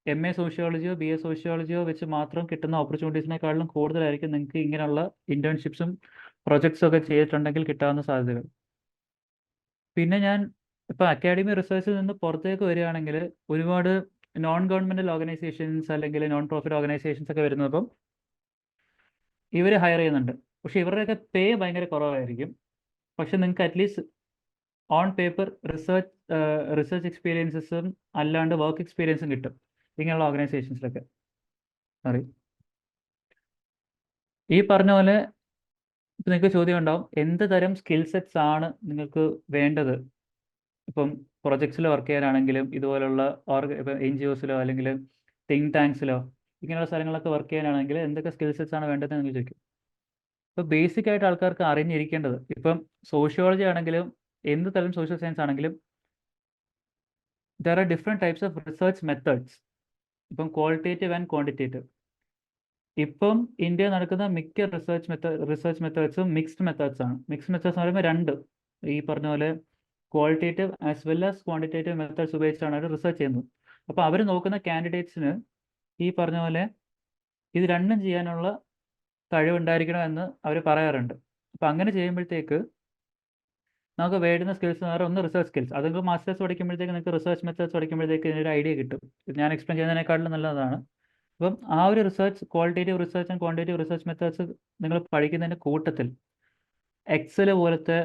എം എ സോഷ്യോളജിയോ ബി എ സോഷ്യോളജിയോ വെച്ച് മാത്രം കിട്ടുന്ന ഓപ്പർച്യൂണിറ്റീസിനെക്കാളും കൂടുതലായിരിക്കും നിങ്ങൾക്ക് ഇങ്ങനെയുള്ള ഇന്റേൺഷിപ്സും പ്രൊജക്ട്സും ഒക്കെ ചെയ്തിട്ടുണ്ടെങ്കിൽ കിട്ടാവുന്ന സാധ്യതകൾ. പിന്നെ ഞാൻ ഇപ്പൊ അക്കാഡമി റിസർച്ചിൽ നിന്ന് പുറത്തേക്ക് വരികയാണെങ്കിൽ ഒരുപാട് നോൺ ഗവൺമെന്റൽ ഓർഗനൈസേഷൻസ് അല്ലെങ്കിൽ നോൺ പ്രോഫിറ്റ് ഓർഗനൈസേഷൻസ് ഒക്കെ വരുന്നപ്പം ഇവർ ഹയർ ചെയ്യുന്നുണ്ട്. പക്ഷെ ഇവരുടെയൊക്കെ പേ ഭയങ്കര കുറവായിരിക്കും. പക്ഷെ നിങ്ങൾക്ക് at least on paper research research എക്സ്പീരിയൻസസും അല്ലാണ്ട് വർക്ക് എക്സ്പീരിയൻസും കിട്ടും. ഇങ്ങനെയുള്ള ഓർഗനൈസേഷൻസിലൊക്കെ. സോറി ഈ പറഞ്ഞ പോലെ ഇപ്പം നിങ്ങൾക്ക് ചോദ്യം ഉണ്ടാവും എന്ത് തരം സ്കിൽ സെറ്റ്സ് ആണ് നിങ്ങൾക്ക് വേണ്ടത്? ഇപ്പം പ്രൊജക്ട്സിൽ വർക്ക് ചെയ്യാനാണെങ്കിലും ഇതുപോലുള്ള ഓർഗ ഇപ്പം എൻ ജി ഒസിലോ അല്ലെങ്കിൽ തിങ്ക് ടാങ്ക്സിലോ ഇങ്ങനെയുള്ള സ്ഥലങ്ങളൊക്കെ വർക്ക് ചെയ്യാനാണെങ്കിൽ എന്തൊക്കെ സ്കിൽ സെറ്റ്സ് ആണ് വേണ്ടതെന്ന് നിങ്ങൾ ചോദിക്കും. ഇപ്പം ബേസിക് ആയിട്ട് ആൾക്കാർക്ക് അറിഞ്ഞിരിക്കേണ്ടത് ഇപ്പം സോഷ്യോളജി ആണെങ്കിലും എന്ത് തരം സോഷ്യൽ സയൻസ് ആണെങ്കിലും there are different types of research methods ഇപ്പം ക്വാളിറ്റേറ്റീവ് ആൻഡ് ക്വാണ്ടിറ്റേറ്റീവ് ഇപ്പം ഇന്ത്യ നടക്കുന്ന മിക്ക റിസർച്ച് മെത്തേഡ് റിസർച്ച് മെത്തേഡ്സും മിക്സ്ഡ് മെത്തേഡ്സ് ആണ്. മിക്സ്ഡ് മെത്തേഡ്സ് എന്ന് പറയുമ്പോൾ രണ്ട്. ഈ പറഞ്ഞ പോലെ qualitative as well as quantitative methods ഉപയോഗിച്ചാണ് അവർ റിസർച്ച് ചെയ്യുന്നത്. അപ്പോൾ അവർ നോക്കുന്ന കാൻഡിഡേറ്റ്സിന് ഈ പറഞ്ഞ പോലെ ഇത് രണ്ടും ചെയ്യാനുള്ള കഴിവുണ്ടായിരിക്കണം എന്ന് അവർ പറയാറുണ്ട്. അപ്പം അങ്ങനെ ചെയ്യുമ്പോഴത്തേക്ക് നമുക്ക് വേണ്ടുന്ന സ്കിൽസ് എന്ന് പറയുന്നത് ഒന്ന് റിസർച്ച് സ്കിൽസ് അത് മാസ്റ്റേഴ്സ് പഠിക്കുമ്പോഴത്തേക്ക് നിങ്ങൾക്ക് റിസർച്ച് മെത്തേഡ്സ് പഠിക്കുമ്പോഴത്തേക്ക് ഇതിനൊരു ഐഡിയ കിട്ടും. ഞാൻ എക്സ്പ്ലെയിൻ ചെയ്യുന്നതിനേക്കാളും നല്ലതാണ്. അപ്പം ആ ഒരു research qualitative research and quantitative research methods നിങ്ങൾ പഠിക്കുന്നതിന്റെ കൂട്ടത്തിൽ എക്സൽ പോലത്തെ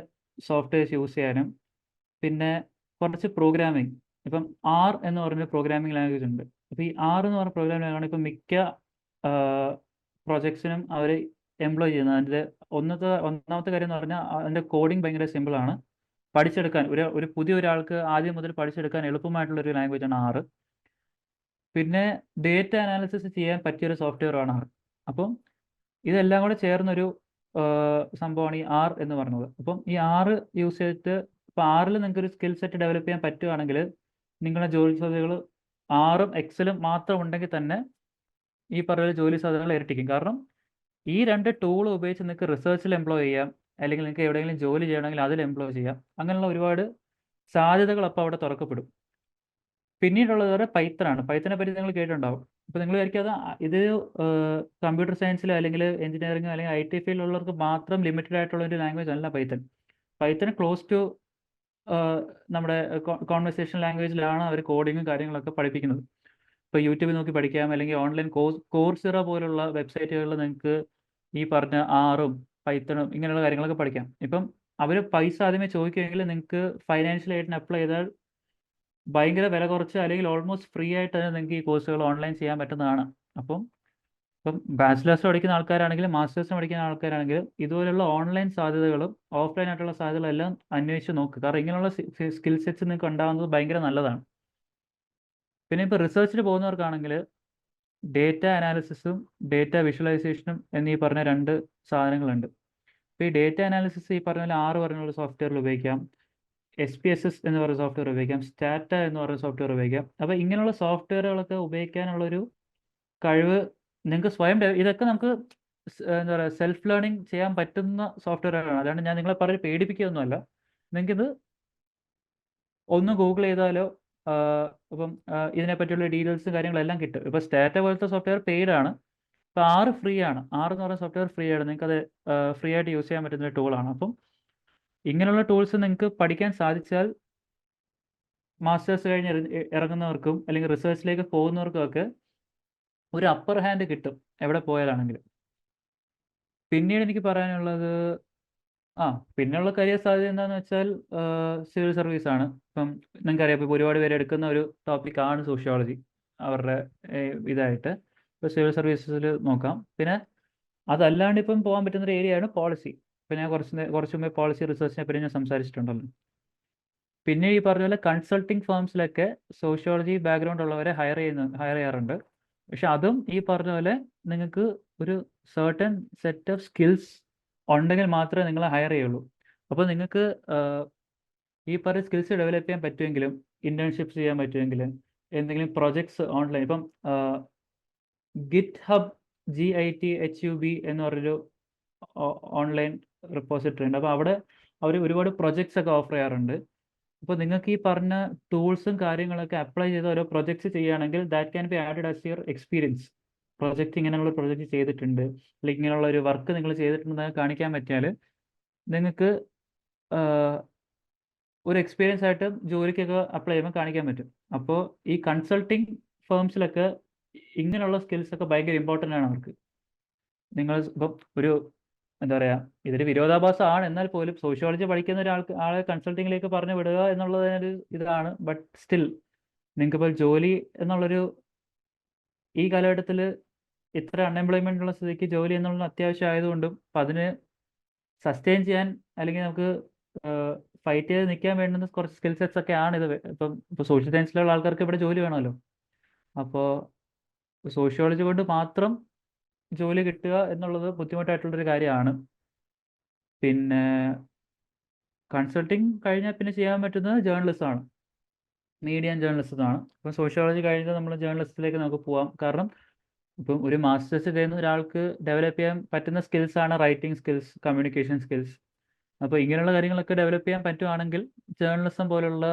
സോഫ്റ്റ്വെയർസ് യൂസ് ചെയ്യാനും പിന്നെ കുറച്ച് പ്രോഗ്രാമിംഗ് ഇപ്പം ആർ എന്ന് പറഞ്ഞ പ്രോഗ്രാമിംഗ് ലാംഗ്വേജ് ഉണ്ട്. അപ്പോൾ ഈ ആർ എന്ന് പറഞ്ഞ പ്രോഗ്രാമിംഗ് ലാംഗ്വേജ് ഇപ്പം മിക്ക പ്രൊജക്ട്സിനും അവർ എംപ്ലോയ് ചെയ്യുന്നത്. അതിന്റെ ഒന്നത്തെ ഒന്നാമത്തെ കാര്യം എന്ന് പറഞ്ഞാൽ അതിന്റെ കോഡിംഗ് ഭയങ്കര സിമ്പിളാണ് പഠിച്ചെടുക്കാൻ ഒരു ഒരു പുതിയ ഒരാൾക്ക് ആദ്യം മുതൽ പഠിച്ചെടുക്കാൻ എളുപ്പമായിട്ടുള്ള ഒരു ലാംഗ്വേജ് ആണ് ആറ് പിന്നെ ഡേറ്റ അനാലിസിസ് ചെയ്യാൻ പറ്റിയൊരു സോഫ്റ്റ്വെയർ ആണ് ആർ അപ്പം ഇതെല്ലാം കൂടെ ചേർന്നൊരു സംഭവമാണ് ഈ ആർ എന്ന് പറയുന്നത് അപ്പം ഈ ആറ് യൂസ് ചെയ്തിട്ട് ഇപ്പം ആറിൽ നിങ്ങൾക്ക് ഒരു സ്കിൽ സെറ്റ് ഡെവലപ്പ് ചെയ്യാൻ പറ്റുകയാണെങ്കിൽ നിങ്ങളുടെ ജോലി സാധ്യതകൾ ആറും എക്സലും മാത്രം ഉണ്ടെങ്കിൽ തന്നെ ഈ പറഞ്ഞ ജോലി സാധ്യതകൾ ഇരട്ടിക്കും. കാരണം ഈ രണ്ട് ടൂൾ ഉപയോഗിച്ച് നിങ്ങൾക്ക് റിസർച്ചിൽ എംപ്ലോയ് ചെയ്യാം. അല്ലെങ്കിൽ നിങ്ങൾക്ക് എവിടെയെങ്കിലും ജോലി ചെയ്യണമെങ്കിൽ അതിൽ എംപ്ലോയ് ചെയ്യാം. അങ്ങനെയുള്ള ഒരുപാട് സാധ്യതകൾ അപ്പോൾ അവിടെ തുറക്കപ്പെടും. പിന്നീടുള്ളത് വേറെ പൈത്തനാണ് പൈത്തനെ പറ്റി നിങ്ങൾ കേട്ടിട്ടുണ്ടാവും. അപ്പോൾ നിങ്ങൾ വിചാരിക്കും അത് ഇത് കമ്പ്യൂട്ടർ സയൻസിലോ അല്ലെങ്കിൽ എഞ്ചിനീയറിംഗോ അല്ലെങ്കിൽ ഐ ടി ഫീൽഡിലുള്ളവർക്ക് മാത്രം ലിമിറ്റഡ് ആയിട്ടുള്ള ഒരു ലാംഗ്വേജ് അല്ല പൈത്തൺ പൈത്തൺ ക്ലോസ് ടു നമ്മുടെ കോൺവെർസേഷൻ ലാംഗ്വേജിലാണ് അവർ കോഡിങ്ങും കാര്യങ്ങളൊക്കെ പഠിപ്പിക്കുന്നത്. ഇപ്പോൾ യൂട്യൂബിൽ നോക്കി പഠിക്കാം അല്ലെങ്കിൽ ഓൺലൈൻ കോഴ്സ് കോഴ്സിറ പോലുള്ള വെബ്സൈറ്റുകളിൽ നിങ്ങൾക്ക് ഈ പറഞ്ഞ ആറും പൈത്തണും ഇങ്ങനെയുള്ള കാര്യങ്ങളൊക്കെ പഠിക്കാം. ഇപ്പം അവർ പൈസ ആദ്യമേ ചോദിക്കുമെങ്കിൽ നിങ്ങൾക്ക് ഫൈനാൻഷ്യൽ ആയിട്ട് അപ്ലൈ ചെയ്താൽ ഭയങ്കര വില കുറച്ച് അല്ലെങ്കിൽ ഓൾമോസ്റ്റ് ഫ്രീ ആയിട്ട് തന്നെ നിങ്ങൾക്ക് ഈ കോഴ്സുകൾ ഓൺലൈൻ ചെയ്യാൻ പറ്റുന്നതാണ്. അപ്പം ഇപ്പം ബാച്ചിലേഴ്സ് പഠിക്കുന്ന ആൾക്കാരാണെങ്കിലും മാസ്റ്റേഴ്സ് പഠിക്കുന്ന ആൾക്കാരാണെങ്കിലും ഇതുപോലുള്ള ഓൺലൈൻ സാധ്യതകളും ഓഫ്ലൈൻ ആയിട്ടുള്ള സാധ്യതകളെല്ലാം അന്വേഷിച്ച് നോക്കുക കാരണം ഇങ്ങനെയുള്ള സ്കിൽ സെറ്റ്സ് നിങ്ങൾക്ക് ഉണ്ടാകുന്നത് ഭയങ്കര നല്ലതാണ്. പിന്നെ ഇപ്പോൾ റിസർച്ചിൽ പോകുന്നവർക്കാണെങ്കിൽ ഡേറ്റ അനാലിസിസും ഡേറ്റ വിഷ്വലൈസേഷനും എന്നീ പറഞ്ഞ രണ്ട് സാധനങ്ങളുണ്ട്. ഇപ്പോൾ ഈ ഡേറ്റ അനാലിസിസ് ഈ പറഞ്ഞ പോലെ ആറ് പറഞ്ഞുള്ള സോഫ്റ്റ്വെയറിൽ ഉപയോഗിക്കാം. എസ് പി എസ് എസ് എന്ന് പറയുന്ന സോഫ്റ്റ്വെയർ ഉപയോഗിക്കാം. സ്റ്റാറ്റ എന്ന് പറയുന്ന സോഫ്റ്റ്വെയർ ഉപയോഗിക്കാം. അപ്പോൾ ഇങ്ങനെയുള്ള സോഫ്റ്റ്വെയറുകളൊക്കെ ഉപയോഗിക്കാനുള്ളൊരു കഴിവ് നിങ്ങൾക്ക് സ്വയം ഇതൊക്കെ നമുക്ക് എന്താ പറയുക സെൽഫ് ലേണിംഗ് ചെയ്യാൻ പറ്റുന്ന സോഫ്റ്റ്വെയറുകളാണ് അതുകൊണ്ട് ഞാൻ നിങ്ങളെ പറഞ്ഞ് പേടിപ്പിക്കുകയൊന്നുമല്ല. നിങ്ങൾക്കിത് ഒന്ന് ഗൂഗിൾ ചെയ്താലോ ആഹ് ഇപ്പം പറ്റിയുള്ള ഡീറ്റെയിൽസും കാര്യങ്ങളെല്ലാം കിട്ടും. ഇപ്പോൾ സ്റ്റാറ്റ പോലത്തെ സോഫ്റ്റ്വെയർ പെയ്ഡ് ആണ് ഇപ്പോൾ ആറ് ഫ്രീ ആണ് ആറ് എന്ന് പറയുന്ന സോഫ്റ്റ്വെയർ ഫ്രീ ആണ് നിങ്ങൾക്ക് അത് ഫ്രീ ആയിട്ട് യൂസ് ചെയ്യാൻ പറ്റുന്ന ടൂളാണ്. അപ്പം ഇങ്ങനെയുള്ള ടൂൾസ് നിങ്ങൾക്ക് പഠിക്കാൻ സാധിച്ചാൽ മാസ്റ്റേഴ്സ് കഴിഞ്ഞ് ഇറങ്ങുന്നവർക്കും അല്ലെങ്കിൽ റിസർച്ചിലേക്ക് പോകുന്നവർക്കും ഒക്കെ ഒരു അപ്പർ ഹാൻഡ് കിട്ടും എവിടെ പോയാലാണെങ്കിലും. പിന്നീട് എനിക്ക് പറയാനുള്ളത് ആ പിന്നെയുള്ള കരിയർ സാധ്യത എന്താണെന്ന് വെച്ചാൽ സിവിൽ സർവീസ് ആണ്. ഇപ്പം നിങ്ങൾക്കറിയാം ഇപ്പം ഒരുപാട് പേര് എടുക്കുന്ന ഒരു ടോപ്പിക് ആണ് സോഷ്യോളജി അവരുടെ ഇതായിട്ട്. സിവിൽ സർവീസസിൽ നോക്കാം. പിന്നെ അതല്ലാണ്ട് ഇപ്പം പോകാൻ പറ്റുന്ന ഒരു ഏരിയ ആണ് പോളിസി ഇപ്പം ഞാൻ കുറച്ച് കുറച്ച് മുമ്പേ പോളിസി റിസർച്ചിനെ പറ്റി ഞാൻ സംസാരിച്ചിട്ടുണ്ടല്ലോ. പിന്നെ ഈ പറഞ്ഞ പോലെ കൺസൾട്ടിങ് ഫേംസിലൊക്കെ സോഷ്യോളജി ബാക്ക്ഗ്രൗണ്ട് ഉള്ളവരെ ഹയർ ചെയ്യുന്ന ഹയർ ചെയ്യാറുണ്ട്. പക്ഷെ അതും ഈ പറഞ്ഞ പോലെ നിങ്ങൾക്ക് ഒരു സർട്ടൻ സെറ്റ് ഓഫ് സ്കിൽസ് ഉണ്ടെങ്കിൽ മാത്രമേ നിങ്ങളെ ഹയർ ചെയ്യുള്ളൂ. അപ്പോൾ നിങ്ങൾക്ക് ഈ പറഞ്ഞ സ്കിൽസ് ഡെവലപ്പ് ചെയ്യാൻ പറ്റുമെങ്കിലും ഇന്റേൺഷിപ്സ് ചെയ്യാൻ പറ്റുമെങ്കിലും എന്തെങ്കിലും പ്രൊജക്ട്സ് ഓൺലൈൻ ഇപ്പം GitHub G I T H U B എന്ന് പറഞ്ഞൊരു ഓൺലൈൻ റിപ്പോസിറ്ററി ഉണ്ട്. അപ്പോൾ അവിടെ അവർ ഒരുപാട് പ്രൊജക്ട്സ് ഒക്കെ ഓഫർ ചെയ്യാറുണ്ട്. അപ്പോൾ നിങ്ങൾക്ക് ഈ പറഞ്ഞ ടൂൾസും കാര്യങ്ങളൊക്കെ അപ്ലൈ ചെയ്ത് ഓരോ പ്രൊജക്ട്സ് ചെയ്യുകയാണെങ്കിൽ that can be added as your experience project ഇങ്ങനെയുള്ള പ്രൊജക്റ്റ് ചെയ്തിട്ടുണ്ട്. അല്ലെങ്കിൽ ഇങ്ങനെയുള്ള ഒരു വർക്ക് നിങ്ങൾ ചെയ്തിട്ടുണ്ടെന്ന് കാണിക്കാൻ പറ്റിയാൽ നിങ്ങൾക്ക് ഒരു എക്സ്പീരിയൻസ് ആയിട്ട് ജോലിക്കൊക്കെ അപ്ലൈ ചെയ്യുമ്പോൾ കാണിക്കാൻ പറ്റും. അപ്പോൾ ഈ കൺസൾട്ടിങ് ഫേംസിലൊക്കെ ഇങ്ങനെയുള്ള സ്കിൽസ് ഒക്കെ ഭയങ്കര ഇമ്പോർട്ടന്റ് ആണ് അവർക്ക്. നിങ്ങൾ ഇപ്പം ഒരു എന്താ പറയുക ഇതൊരു വിരോധാഭാസമാണ്. എന്നാൽ പോലും സോഷ്യോളജി പഠിക്കുന്ന ഒരാൾക്ക് ആളെ കൺസൾട്ടിങ്ങിലേക്ക് പറഞ്ഞു വിടുക എന്നുള്ളതിനൊരു ഇതാണ്. ബട്ട് സ്റ്റിൽ നിങ്ങൾക്കിപ്പോൾ ജോലി എന്നുള്ളൊരു ഈ കാലഘട്ടത്തിൽ ഇത്ര അൺഎംപ്ലോയ്മെന്റ് ഉള്ള സ്ഥിതിക്ക് ജോലി എന്നുള്ളത് അത്യാവശ്യം ആയതുകൊണ്ടും അപ്പം അതിന് സസ്റ്റെയിൻ ചെയ്യാൻ അല്ലെങ്കിൽ നമുക്ക് ഫൈറ്റ് ചെയ്ത് നിൽക്കാൻ വേണ്ടുന്ന കുറച്ച് സ്കിൽ സെറ്റ്സ് ഒക്കെ ആണ് ഇത് ഇപ്പം ഇപ്പോൾ സോഷ്യൽ സയൻസിലുള്ള ആൾക്കാർക്ക് ഇവിടെ ജോലി വേണമല്ലോ. അപ്പോൾ സോഷ്യോളജി കൊണ്ട് മാത്രം ജോലി കിട്ടുക എന്നുള്ളത് ബുദ്ധിമുട്ടായിട്ടുള്ളൊരു കാര്യമാണ്. പിന്നെ കൺസൾട്ടിങ് കഴിഞ്ഞാൽ പിന്നെ ചെയ്യാൻ പറ്റുന്നത് ജേർണലിസം ആണ്. മീഡിയ ആൻഡ് ജേർണലിസം ആണ് ഇപ്പം സോഷ്യോളജി കഴിഞ്ഞാൽ നമ്മൾ ജേർണലിസത്തിലേക്ക് നമുക്ക് പോവാം. കാരണം ഇപ്പം ഒരു മാസ്റ്റേഴ്സ് ചെയ്യുന്ന ഒരാൾക്ക് ഡെവലപ്പ് ചെയ്യാൻ പറ്റുന്ന സ്കിൽസ് ആണ് റൈറ്റിംഗ് സ്കിൽസ് കമ്മ്യൂണിക്കേഷൻ സ്കിൽസ് അപ്പോൾ ഇങ്ങനെയുള്ള കാര്യങ്ങളൊക്കെ ഡെവലപ്പ് ചെയ്യാൻ പറ്റുവാണെങ്കിൽ ജേർണലിസം പോലുള്ള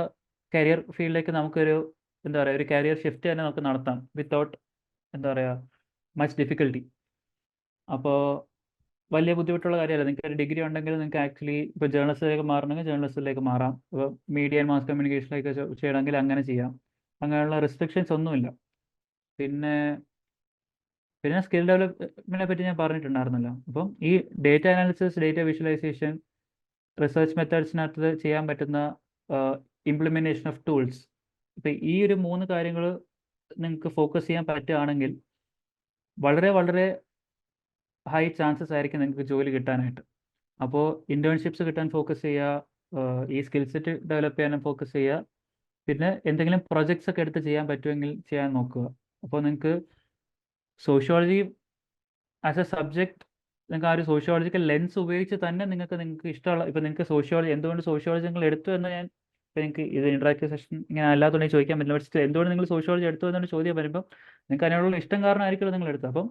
കരിയർ ഫീൽഡിലേക്ക് നമുക്കൊരു എന്താ പറയുക ഒരു കരിയർ ഷിഫ്റ്റ് തന്നെ നമുക്ക് നടത്താം വിത്തൗട്ട് എന്താ പറയുക മച്ച് ഡിഫിക്കൽട്ടി അപ്പോൾ വലിയ ബുദ്ധിമുട്ടുള്ള കാര്യമല്ല. നിങ്ങൾക്ക് ഒരു ഡിഗ്രി ഉണ്ടെങ്കിൽ നിങ്ങൾക്ക് ആക്ച്വലി ഇപ്പോൾ ജേർണലിസ്റ്റിലേക്ക് മാറണമെങ്കിൽ ജേർണലിസ്റ്റിലേക്ക് മാറാം. ഇപ്പോൾ മീഡിയ ആൻഡ് മാസ് കമ്മ്യൂണിക്കേഷനിലേക്ക് ചെയ്യണമെങ്കിൽ അങ്ങനെ ചെയ്യാം. അങ്ങനെയുള്ള റെസ്ട്രിക്ഷൻസ് ഒന്നുമില്ല. പിന്നെ പിന്നെ സ്കിൽ ഡെവലപ്മെന്റിനെ പറ്റി ഞാൻ പറഞ്ഞിട്ടുണ്ടായിരുന്നല്ലോ. അപ്പം ഈ data analysis data visualisation research മെത്തേഡ്സിനകത്ത് ചെയ്യാൻ പറ്റുന്ന ഇംപ്ലിമെന്റേഷൻ ഓഫ് ടൂൾസ് ഇപ്പം ഈ ഒരു മൂന്ന് കാര്യങ്ങൾ നിങ്ങൾക്ക് ഫോക്കസ് ചെയ്യാൻ പറ്റുകയാണെങ്കിൽ വളരെ വളരെ ഹൈ ചാൻസസ് ആയിരിക്കും നിങ്ങൾക്ക് ജോലി കിട്ടാനായിട്ട്. അപ്പോൾ ഇന്റേൺഷിപ്സ് കിട്ടാൻ ഫോക്കസ് ചെയ്യുക ഈ സ്കിൽ സെറ്റ് ഡെവലപ്പ് ചെയ്യാനും ഫോക്കസ് ചെയ്യുക പിന്നെ എന്തെങ്കിലും പ്രൊജക്ട്സ് ഒക്കെ എടുത്ത് ചെയ്യാൻ പറ്റുമെങ്കിൽ ചെയ്യാൻ നോക്കുക. അപ്പോൾ നിങ്ങൾക്ക് സോഷ്യോളജി ആസ് എ സബ്ജക്റ്റ് നിങ്ങൾക്ക് ആ ഒരു സോഷ്യോളജിക്കൽ ലെൻസ് ഉപയോഗിച്ച് തന്നെ നിങ്ങൾക്ക് നിങ്ങൾക്ക് ഇഷ്ടമുള്ള ഇപ്പം നിങ്ങൾക്ക് സോഷ്യോളജി എന്തുകൊണ്ട് സോഷ്യോളജി നിങ്ങൾ എടുത്തു എന്ന് ഞാൻ ഇപ്പം നിങ്ങൾക്ക് ഇത് ഇൻട്രാക്റ്റീവ് സെഷൻ ഇങ്ങനെ അല്ലാത്തതുകൊണ്ട് ചോദിക്കാൻ പറ്റില്ല. പക്ഷേ എന്തുകൊണ്ട് നിങ്ങൾ സോഷ്യോളജി എടുത്തു എന്നൊരു ചോദ്യം വരുമ്പോൾ നിങ്ങൾക്ക് അതിനോടുള്ള ഇഷ്ടം കാരണമായിരിക്കുമല്ലോ നിങ്ങൾ എടുത്തത്. അപ്പം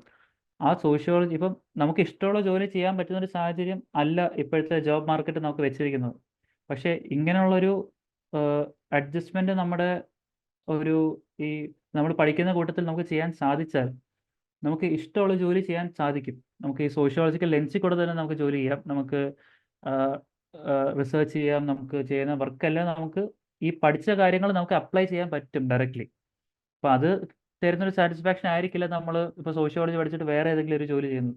ആ സോഷ്യോളജി ഇപ്പം നമുക്ക് ഇഷ്ടമുള്ള ജോലി ചെയ്യാൻ പറ്റുന്ന ഒരു സാഹചര്യം അല്ല ഇപ്പോഴത്തെ ജോബ് മാർക്കറ്റ് നമുക്ക് വെച്ചിരിക്കുന്നത്. പക്ഷേ ഇങ്ങനെയുള്ളൊരു അഡ്ജസ്റ്റ്മെന്റ് നമ്മുടെ ഒരു ഈ നമ്മൾ പഠിക്കുന്ന കൂട്ടത്തിൽ നമുക്ക് ചെയ്യാൻ സാധിച്ചാൽ നമുക്ക് ഇഷ്ടമുള്ള ജോലി ചെയ്യാൻ സാധിക്കും. നമുക്ക് ഈ സോഷ്യോളജിക്കൽ ലെൻസിൽ കൂടെ തന്നെ നമുക്ക് ജോലി ചെയ്യാം. നമുക്ക് റിസർച്ച് ചെയ്യാം. നമുക്ക് ചെയ്യുന്ന വർക്കെല്ലാം നമുക്ക് ഈ പഠിച്ച കാര്യങ്ങൾ നമുക്ക് അപ്ലൈ ചെയ്യാൻ പറ്റും ഡയറക്റ്റ്ലി അപ്പം അത് തരുന്നൊരു സാറ്റിസ്ഫാക്ഷൻ ആയിരിക്കില്ല നമ്മൾ ഇപ്പോൾ സോഷ്യോളജി പഠിച്ചിട്ട് വേറെ ഏതെങ്കിലും ഒരു ജോലി ചെയ്യുന്നത്.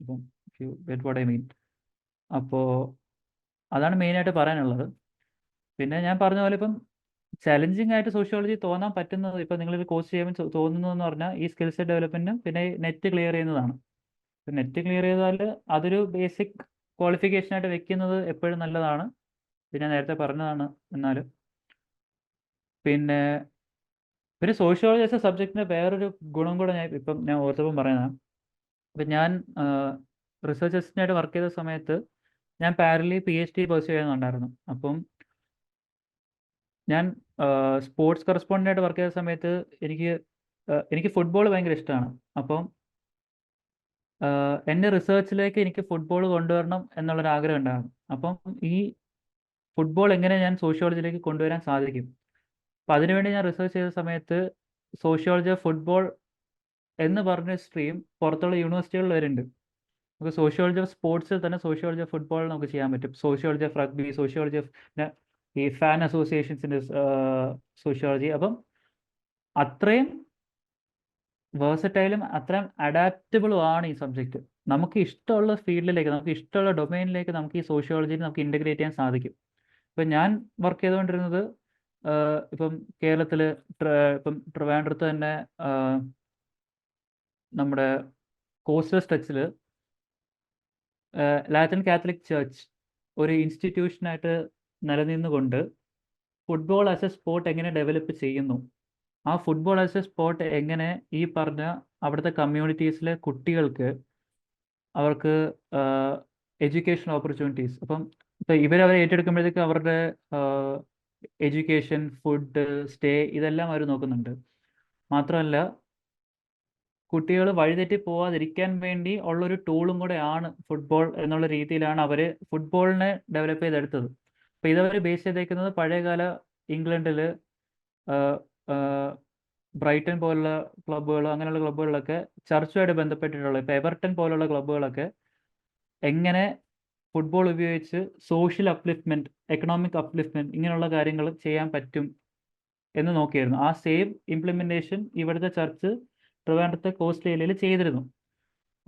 ഇപ്പം you get what I mean അപ്പോൾ അതാണ് മെയിനായിട്ട് പറയാനുള്ളത്. പിന്നെ ഞാൻ പറഞ്ഞ പോലെ ഇപ്പം ചലഞ്ചിങ് ആയിട്ട് സോഷ്യോളജി തോന്നാൻ പറ്റുന്നത് ഇപ്പം നിങ്ങളൊരു കോഴ്സ് ചെയ്യുമ്പോൾ തോന്നുന്നതെന്ന് പറഞ്ഞാൽ ഈ സ്കിൽസ് സെറ്റ് ഡെവലപ്മെന്റും പിന്നെ നെറ്റ് ക്ലിയർ ചെയ്യുന്നതാണ്. നെറ്റ് ക്ലിയർ ചെയ്താൽ അതൊരു ബേസിക് ക്വാളിഫിക്കേഷൻ ആയിട്ട് വെക്കുന്നത് എപ്പോഴും നല്ലതാണ്. പിന്നെ നേരത്തെ പറഞ്ഞതാണ് എന്നാലും. പിന്നെ പിന്നെ സോഷ്യോളജി എസ് എ സബ്ജക്റ്റിന്റെ വേറൊരു ഗുണം കൂടെ ഞാൻ ഇപ്പം ഞാൻ ഓർത്തപ്പം പറയുന്നതാണ്. ഇപ്പം ഞാൻ റിസർച്ച് അസിസ്റ്റന്റായിട്ട് വർക്ക് ചെയ്ത സമയത്ത് ഞാൻ parallelly P H D pursue ചെയ്യുന്നുണ്ടായിരുന്നു അപ്പം ഞാൻ സ്പോർട്സ് കറസ്പോണ്ടന്റ് ആയിട്ട് വർക്ക് ചെയ്ത സമയത്ത് എനിക്ക് എനിക്ക് ഫുട്ബോൾ ഭയങ്കര ഇഷ്ടമാണ്. അപ്പം എന്റെ റിസർച്ചിലേക്ക് എനിക്ക് ഫുട്ബോൾ കൊണ്ടുവരണം എന്നുള്ളൊരു ആഗ്രഹം ഉണ്ടായിരുന്നു. അപ്പം ഈ ഫുട്ബോൾ എങ്ങനെ ഞാൻ സോഷ്യോളജിയിലേക്ക് കൊണ്ടുവരാൻ സാധിക്കും? അപ്പം അതിനുവേണ്ടി ഞാൻ റിസർച്ച് ചെയ്ത സമയത്ത് സോഷ്യോളജി ഓഫ് ഫുട്ബോൾ എന്ന് പറഞ്ഞ സ്ട്രീം പുറത്തുള്ള യൂണിവേഴ്സിറ്റികളിൽ വരുന്നുണ്ട്. നമുക്ക് സോഷ്യോളജി ഓഫ് സ്പോർട്സിൽ തന്നെ സോഷ്യോളജി ഓഫ് ഫുട്ബോൾ നമുക്ക് ചെയ്യാൻ പറ്റും. Sociology of rugby sociology of ഈ ഫാൻ അസോസിയേഷൻസിന്റെ സോഷ്യോളജി അപ്പം അത്രയും വേഴ്സറ്റൈലും അത്രയും അഡാപ്റ്റബിളും ആണ് ഈ സബ്ജക്റ്റ് നമുക്ക് ഇഷ്ടമുള്ള ഫീൽഡിലേക്ക് നമുക്ക് ഇഷ്ടമുള്ള ഡൊമൈനിലേക്ക് നമുക്ക് ഈ സോഷ്യോളജിയിൽ നമുക്ക് ഇന്റഗ്രേറ്റ് ചെയ്യാൻ സാധിക്കും. ഇപ്പം ഞാൻ വർക്ക് ചെയ്തുകൊണ്ടിരുന്നത് ഇപ്പം കേരളത്തിൽ ഇപ്പം ട്രിവാൻഡ്രത്ത് തന്നെ നമ്മുടെ കോസ്റ്റൽ സ്ട്രെച്ചിൽ ലാറ്റിൻ കാത്തലിക് ചർച്ച് ഒരു ഇൻസ്റ്റിറ്റ്യൂഷനായിട്ട് നിലനിന്നുകൊണ്ട് ഫുട്ബോൾ ആസ് എ സ്പോർട്ട് എങ്ങനെ ഡെവലപ്പ് ചെയ്യുന്നു? ആ ഫുട്ബോൾ ആസ് എ സ്പോർട്ട് എങ്ങനെ ഈ പറഞ്ഞ അവിടുത്തെ കമ്മ്യൂണിറ്റീസിലെ കുട്ടികൾക്ക് അവർക്ക് എഡ്യൂക്കേഷൻ ഓപ്പർച്യൂണിറ്റീസ് അപ്പം ഇപ്പം ഇവരവരെ ഏറ്റെടുക്കുമ്പോഴത്തേക്ക് അവരുടെ എഡ്യൂക്കേഷൻ ഫുഡ് സ്റ്റേ ഇതെല്ലാം അവർ നോക്കുന്നുണ്ട്. മാത്രമല്ല കുട്ടികൾ വഴിതെറ്റി പോവാതിരിക്കാൻ വേണ്ടി ഉള്ളൊരു ടൂളും കൂടെ ആണ് ഫുട്ബോൾ എന്നുള്ള രീതിയിലാണ് അവർ ഫുട്ബോളിനെ ഡെവലപ്പ് ചെയ്തെടുത്തത്. അപ്പോൾ ഇതവർ ബേസ് ചെയ്തേക്കുന്നത് പഴയകാല ഇംഗ്ലണ്ടിൽ ബ്രൈറ്റൺ പോലുള്ള ക്ലബ്ബുകൾ അങ്ങനെയുള്ള ക്ലബ്ബുകളിലൊക്കെ ചർച്ചുമായിട്ട് ബന്ധപ്പെട്ടിട്ടുള്ള ഇപ്പോൾ എവർട്ടൺ പോലുള്ള ക്ലബ്ബുകളൊക്കെ എങ്ങനെ ഫുട്ബോൾ ഉപയോഗിച്ച് സോഷ്യൽ അപ്ലിഫ്റ്റ്മെന്റ് എക്കണോമിക് അപ്ലിഫ്റ്റ്മെന്റ് ഇങ്ങനെയുള്ള കാര്യങ്ങൾ ചെയ്യാൻ പറ്റും എന്ന് നോക്കിയായിരുന്നു ആ സെയിം ഇംപ്ലിമെന്റേഷൻ ഇവിടുത്തെ ചർച്ച് ട്രിവാൻഡ്രത്തെ കോസ്റ്റ് ഏരിയയിൽ ചെയ്തിരുന്നു.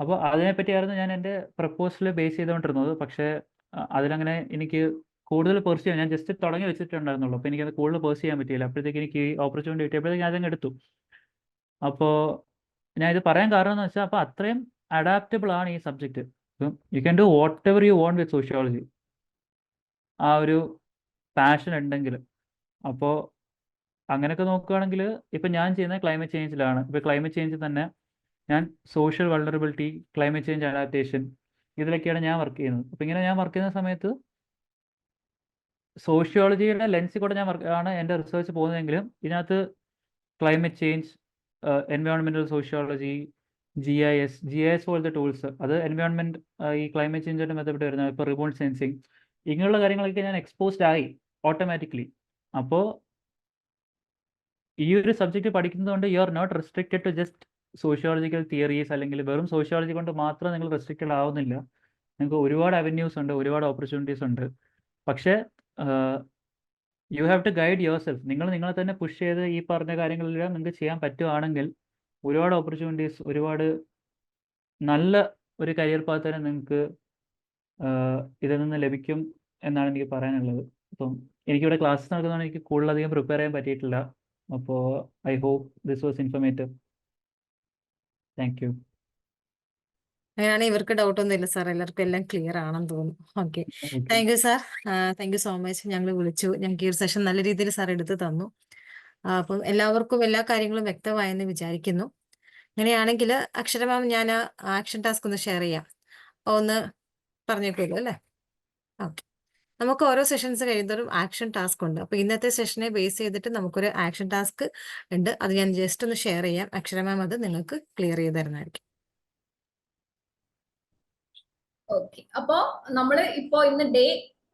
അപ്പോൾ അതിനെപ്പറ്റിയായിരുന്നു ഞാൻ എന്റെ പ്രപ്പോസൽ ബേസ് ചെയ്തുകൊണ്ടിരുന്നത്. പക്ഷേ അതിലങ്ങനെ എനിക്ക് കൂടുതൽ പേഴ്സ് ചെയ്യാൻ ഞാൻ ജസ്റ്റ് തുടങ്ങി വെച്ചിട്ടുണ്ടായിരുന്നുള്ളൂ. അപ്പോൾ എനിക്കത് കൂടുതൽ പേഴ്സ് ചെയ്യാൻ പറ്റിയില്ല. അപ്പോഴത്തേക്ക് എനിക്ക് ഈ ഓപ്പർച്യൂണിറ്റി കിട്ടിയപ്പോഴത്തേക്ക് ഞാൻ അതങ്ങ് എടുത്തു. അപ്പോൾ ഞാൻ ഇത് പറയാൻ കാരണം എന്ന് വെച്ചാൽ അപ്പോൾ അത്രയും അഡാപ്റ്റബിൾ ആണ് ഈ subject you can do whatever you want with sociology ആ ഒരു പാഷൻ ഉണ്ടെങ്കിൽ. അപ്പോൾ അങ്ങനെയൊക്കെ നോക്കുകയാണെങ്കിൽ ഇപ്പം ഞാൻ ചെയ്യുന്നത് ക്ലൈമറ്റ് ചേഞ്ചിലാണ് ഇപ്പോൾ ക്ലൈമറ്റ് ചേഞ്ച് തന്നെ ഞാൻ social vulnerability climate change adaptation ഇതിലൊക്കെയാണ് ഞാൻ വർക്ക് ചെയ്യുന്നത്. അപ്പം ഇങ്ങനെ ഞാൻ വർക്ക് ചെയ്യുന്ന സമയത്ത് സോഷ്യോളജിയുടെ ലെൻസിൽ കൂടെ ഞാൻ വർക്ക് ആണ് എന്റെ റിസർച്ച് പോകുന്നതെങ്കിലും ഇതിനകത്ത് climate change എൻവയോൺമെന്റൽ sociology G I S G I S പോലത്തെ ടൂൾസ് അത് എൻവയോൺമെന്റ് ഈ ക്ലൈമറ്റ് ചേഞ്ചായിട്ട് ബന്ധപ്പെട്ട് വരുന്നത് ഇപ്പോൾ റിമോട്ട് സെൻസിങ് ഇങ്ങനെയുള്ള കാര്യങ്ങളൊക്കെ ഞാൻ എക്സ്പോസ്ഡ് ആയി ഓട്ടോമാറ്റിക്കലി അപ്പോൾ ഈ ഒരു സബ്ജക്റ്റ് പഠിക്കുന്നത് കൊണ്ട് you are not restricted to just sociological theories അല്ലെങ്കിൽ വെറും സോഷ്യോളജി കൊണ്ട് മാത്രം നിങ്ങൾ റെസ്ട്രിക്റ്റഡ് ആവുന്നില്ല. നിങ്ങൾക്ക് ഒരുപാട് അവന്യൂസ് ഉണ്ട് ഒരുപാട് ഓപ്പർച്യൂണിറ്റീസ് ഉണ്ട്. പക്ഷേ you have to guide yourself നിങ്ങൾ നിങ്ങളെ തന്നെ പുഷ് ചെയ്ത് ഈ പറഞ്ഞ കാര്യങ്ങളെല്ലാം നിങ്ങൾക്ക് ചെയ്യാൻ പറ്റുവാണെങ്കിൽ ഒരുപാട് ഓപ്പർച്യൂണിറ്റീസ് ഒരുപാട് നല്ല ഒരു കരിയർ പാത്ത് തന്നെ നിങ്ങൾക്ക് ഇതിൽ നിന്ന് ലഭിക്കും എന്നാണ് എനിക്ക് പറയാനുള്ളത്. അപ്പം എനിക്കിവിടെ ക്ലാസ് നടക്കുന്നതാണ് എനിക്ക് കൂടുതലധികം പ്രിപ്പയർ ചെയ്യാൻ പറ്റിയിട്ടില്ല. അപ്പോൾ I hope this was informative thank you അങ്ങനെയാണ് ഇവർക്ക് ഡൗട്ട് ഒന്നും ഇല്ല സാർ എല്ലാവർക്കും എല്ലാം ക്ലിയർ ആണെന്ന് തോന്നുന്നു. Okay thank you sir thank you so much ഞങ്ങൾ വിളിച്ചു. ഞങ്ങൾക്ക് ഈ ഒരു സെഷൻ നല്ല രീതിയിൽ സാർ എടുത്തു തന്നു. അപ്പം എല്ലാവർക്കും എല്ലാ കാര്യങ്ങളും വ്യക്തമായെന്ന് വിചാരിക്കുന്നു. അങ്ങനെയാണെങ്കിൽ അക്ഷരമാം ഞാൻ ആക്ഷൻ ടാസ്ക് ഒന്ന് ഷെയർ ചെയ്യാം. ഒന്ന് പറഞ്ഞേക്കുമല്ലോ അല്ലേ? ഓക്കെ. നമുക്ക് ഓരോ സെഷൻസ് കഴിയുന്നതും ആക്ഷൻ ടാസ്ക് ഉണ്ട്. അപ്പോൾ ഇന്നത്തെ സെഷനെ ബേസ് ചെയ്തിട്ട് നമുക്കൊരു ആക്ഷൻ ടാസ്ക് ഉണ്ട്. അത് ഞാൻ ജസ്റ്റ് ഒന്ന് ഷെയർ ചെയ്യാം. അക്ഷരമാം അത് നിങ്ങൾക്ക് ക്ലിയർ ചെയ്ത് തരുന്നതായിരിക്കും. ഓക്കെ. അപ്പോ നമ്മൾ ഇപ്പോ ഇന്ന് ഡേ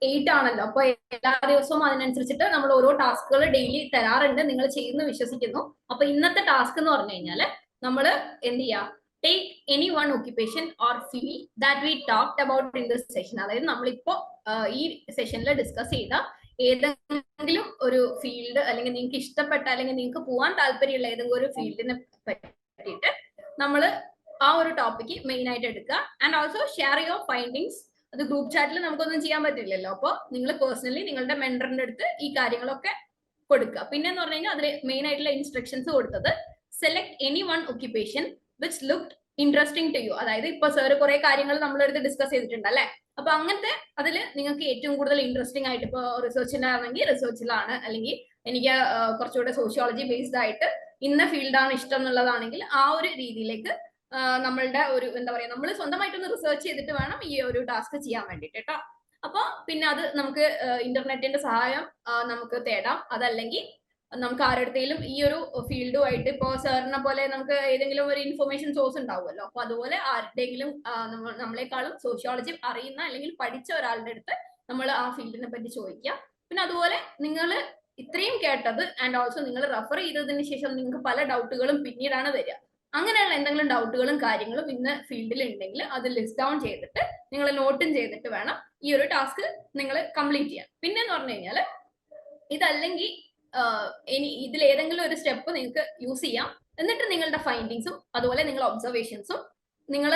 എയ്റ്റ് ആണല്ലോ. അപ്പൊ എല്ലാ ദിവസവും അതിനനുസരിച്ചിട്ട് നമ്മൾ ഓരോ ടാസ്കുകൾ ഡെയിലി തരാറുണ്ട്. നിങ്ങൾ ചെയ്യുന്നു വിശ്വസിക്കുന്നു. അപ്പൊ ഇന്നത്തെ ടാസ്ക് എന്ന് പറഞ്ഞു കഴിഞ്ഞാൽ നമ്മൾ എന്ത് ചെയ്യാ? Take any one occupation or feel that we talked about in this session അതായത് നമ്മളിപ്പോ ഈ സെഷനിൽ ഡിസ്കസ് ചെയ്ത ഏതെങ്കിലും ഒരു ഫീൽഡ് അല്ലെങ്കിൽ നിങ്ങൾക്ക് ഇഷ്ടപ്പെട്ട അല്ലെങ്കിൽ നിങ്ങൾക്ക് പോകാൻ താല്പര്യമുള്ള ഏതെങ്കിലും ഒരു ഫീൽഡിനെ പറ്റിയിട്ട് നമ്മൾ ആ ഒരു ടോപ്പിക്ക് മെയിൻ ആയിട്ട് എടുക്കുക. And also share your findings അത് ഗ്രൂപ്പ് ചാറ്റിൽ നമുക്കൊന്നും ചെയ്യാൻ പറ്റില്ലല്ലോ. അപ്പോൾ നിങ്ങൾ പേഴ്സണലി നിങ്ങളുടെ മെന്ററിന്റെ അടുത്ത് ഈ കാര്യങ്ങളൊക്കെ കൊടുക്കുക. പിന്നെ എന്ന് പറഞ്ഞു കഴിഞ്ഞാൽ അതിൽ മെയിൻ ആയിട്ടുള്ള ഇൻസ്ട്രക്ഷൻസ് കൊടുത്തത് select any one occupation which look interesting to you അതായത് ഇപ്പൊ സർ കുറെ കാര്യങ്ങൾ നമ്മളെടുത്ത് ഡിസ്കസ് ചെയ്തിട്ടുണ്ട് അല്ലെ? അപ്പൊ അങ്ങനത്തെ അതിൽ നിങ്ങൾക്ക് ഏറ്റവും കൂടുതൽ ഇൻട്രസ്റ്റിംഗ് ആയിട്ട് ഇപ്പൊ റിസർച്ചിലാണെങ്കിൽ റിസർച്ചിലാണ് അല്ലെങ്കിൽ എനിക്ക് കുറച്ചുകൂടെ സോഷ്യോളജി ബേസ്ഡ് ആയിട്ട് ഇന്ന ഫീൽഡാണ് ഇഷ്ടം എന്നുള്ളതാണെങ്കിൽ ആ ഒരു രീതിയിലേക്ക് നമ്മളുടെ ഒരു എന്താ പറയാ നമ്മൾ സ്വന്തമായിട്ടൊന്ന് റിസർച്ച് ചെയ്തിട്ട് വേണം ഈ ഒരു ടാസ്ക് ചെയ്യാൻ വേണ്ടിയിട്ട് കേട്ടോ അപ്പൊ പിന്നെ അത് നമുക്ക് ഇന്റർനെറ്റിന്റെ സഹായം നമുക്ക് തേടാം. അതല്ലെങ്കിൽ നമുക്ക് ആരുടെയും ഈ ഒരു ഫീൽഡുമായിട്ട് ഇപ്പോ സാറിനെ പോലെ നമുക്ക് ഏതെങ്കിലും ഒരു ഇൻഫർമേഷൻ സോഴ്സ് ഉണ്ടാവുമല്ലോ. അപ്പൊ അതുപോലെ ആരുടെയെങ്കിലും ആ, നമ്മ- നമ്മളെക്കാളും സോഷ്യോളജി അറിയുന്ന അല്ലെങ്കിൽ പഠിച്ച ഒരാളുടെ അടുത്ത് നമ്മൾ ആ ഫീൽഡിനെ പറ്റി ചോദിക്കുക പിന്നെ അതുപോലെ നിങ്ങൾ ഇത്രയും കേട്ടത് ആൻഡ് ഓൾസോ നിങ്ങൾ റെഫർ ചെയ്തതിന് ശേഷം നിങ്ങൾക്ക് പല ഡൗട്ടുകളും പിന്നീടാണ് വരിക. അങ്ങനെയുള്ള എന്തെങ്കിലും ഡൗട്ടുകളും കാര്യങ്ങളും ഇന്ന് ഫീൽഡിൽ ഉണ്ടെങ്കിൽ അത് ലിസ്റ്റ് ഡൗൺ ചെയ്തിട്ട് നിങ്ങൾ നോട്ടും ചെയ്തിട്ട് വേണം ഈ ഒരു ടാസ്ക് നിങ്ങൾ കംപ്ലീറ്റ് ചെയ്യാൻ. പിന്നെ എന്ന് പറഞ്ഞു കഴിഞ്ഞാൽ ഇതല്ലെങ്കിൽ ഇനി ഇതിൽ ഏതെങ്കിലും ഒരു സ്റ്റെപ്പ് നിങ്ങൾക്ക് യൂസ് ചെയ്യാം. എന്നിട്ട് നിങ്ങളുടെ ഫൈൻഡിങ്സും അതുപോലെ നിങ്ങളുടെ ഒബ്സർവേഷൻസും നിങ്ങൾ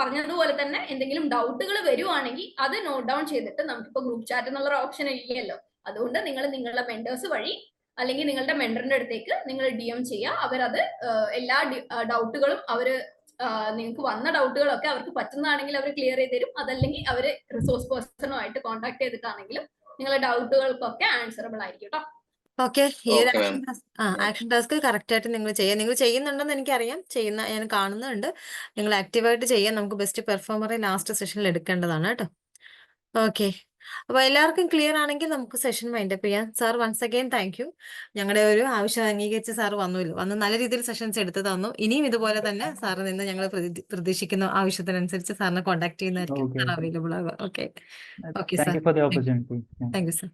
പറഞ്ഞതുപോലെ തന്നെ എന്തെങ്കിലും ഡൗട്ടുകൾ വരുവാണെങ്കിൽ അത് നോട്ട് ഡൗൺ ചെയ്തിട്ട് നമുക്കിപ്പോൾ ഗ്രൂപ്പ് ചാറ്റ് എന്നുള്ള ഓപ്ഷൻ ഇല്ലല്ലോ. അതുകൊണ്ട് നിങ്ങൾ നിങ്ങളുടെ മെന്റേഴ്സ് വഴി അല്ലെങ്കിൽ നിങ്ങളുടെ മെന്ററിന്റെ അടുത്തേക്ക് നിങ്ങൾ ഡി എം ചെയ്യുക. അവരത് എല്ലാ ഡൗട്ടുകളും അവർ നിങ്ങൾക്ക് വന്ന ഡൗട്ടുകളൊക്കെ അവർക്ക് പറ്റുന്നതാണെങ്കിൽ അവർ ക്ലിയർ ചെയ്ത് തരും. അതല്ലെങ്കിൽ അവർ റിസോഴ്സ് പേഴ്സണുമായിട്ട് കോൺടാക്ട് ചെയ്തിട്ടാണെങ്കിലും നിങ്ങളുടെ ഡൗട്ടുകൾക്കൊക്കെ ആൻസറബിൾ ആയിരിക്കും കേട്ടോ. ഓക്കെ ഈ ഒരു ആക്ഷൻ ടാസ്ക് ആ ആക്ഷൻ ടാസ്ക് കറക്റ്റ് ആയിട്ട് നിങ്ങൾ ചെയ്യുക. നിങ്ങൾ ചെയ്യുന്നുണ്ടെന്ന് എനിക്കറിയാം. ചെയ്യുന്ന ഞാൻ കാണുന്നുണ്ട്. നിങ്ങൾ ആക്റ്റീവായിട്ട് ചെയ്യാൻ നമുക്ക് ബെസ്റ്റ് പെർഫോമറെ ലാസ്റ്റ് സെഷനിൽ എടുക്കേണ്ടതാണ് കേട്ടോ. ഓക്കെ അപ്പോൾ എല്ലാവർക്കും ക്ലിയർ ആണെങ്കിൽ നമുക്ക് സെഷൻ വൈൻഡപ്പ് ചെയ്യാം. Sir once again thank you ഞങ്ങളുടെ ഒരു ആവശ്യം അംഗീകരിച്ച് സാർ വന്നുല്ലോ. വന്ന് നല്ല രീതിയിൽ സെഷൻസ് എടുത്തു തന്നു. ഇനിയും ഇതുപോലെ തന്നെ സാറിൽ നിന്ന് ഞങ്ങൾ പ്രതീക്ഷിക്കുന്ന ആവശ്യത്തിനനുസരിച്ച് സാറിനെ കോൺടാക്ട് ചെയ്യുന്നതായിരിക്കും സാർ. അവൈലബിൾ ആവുക. Okay okay sir thank you sir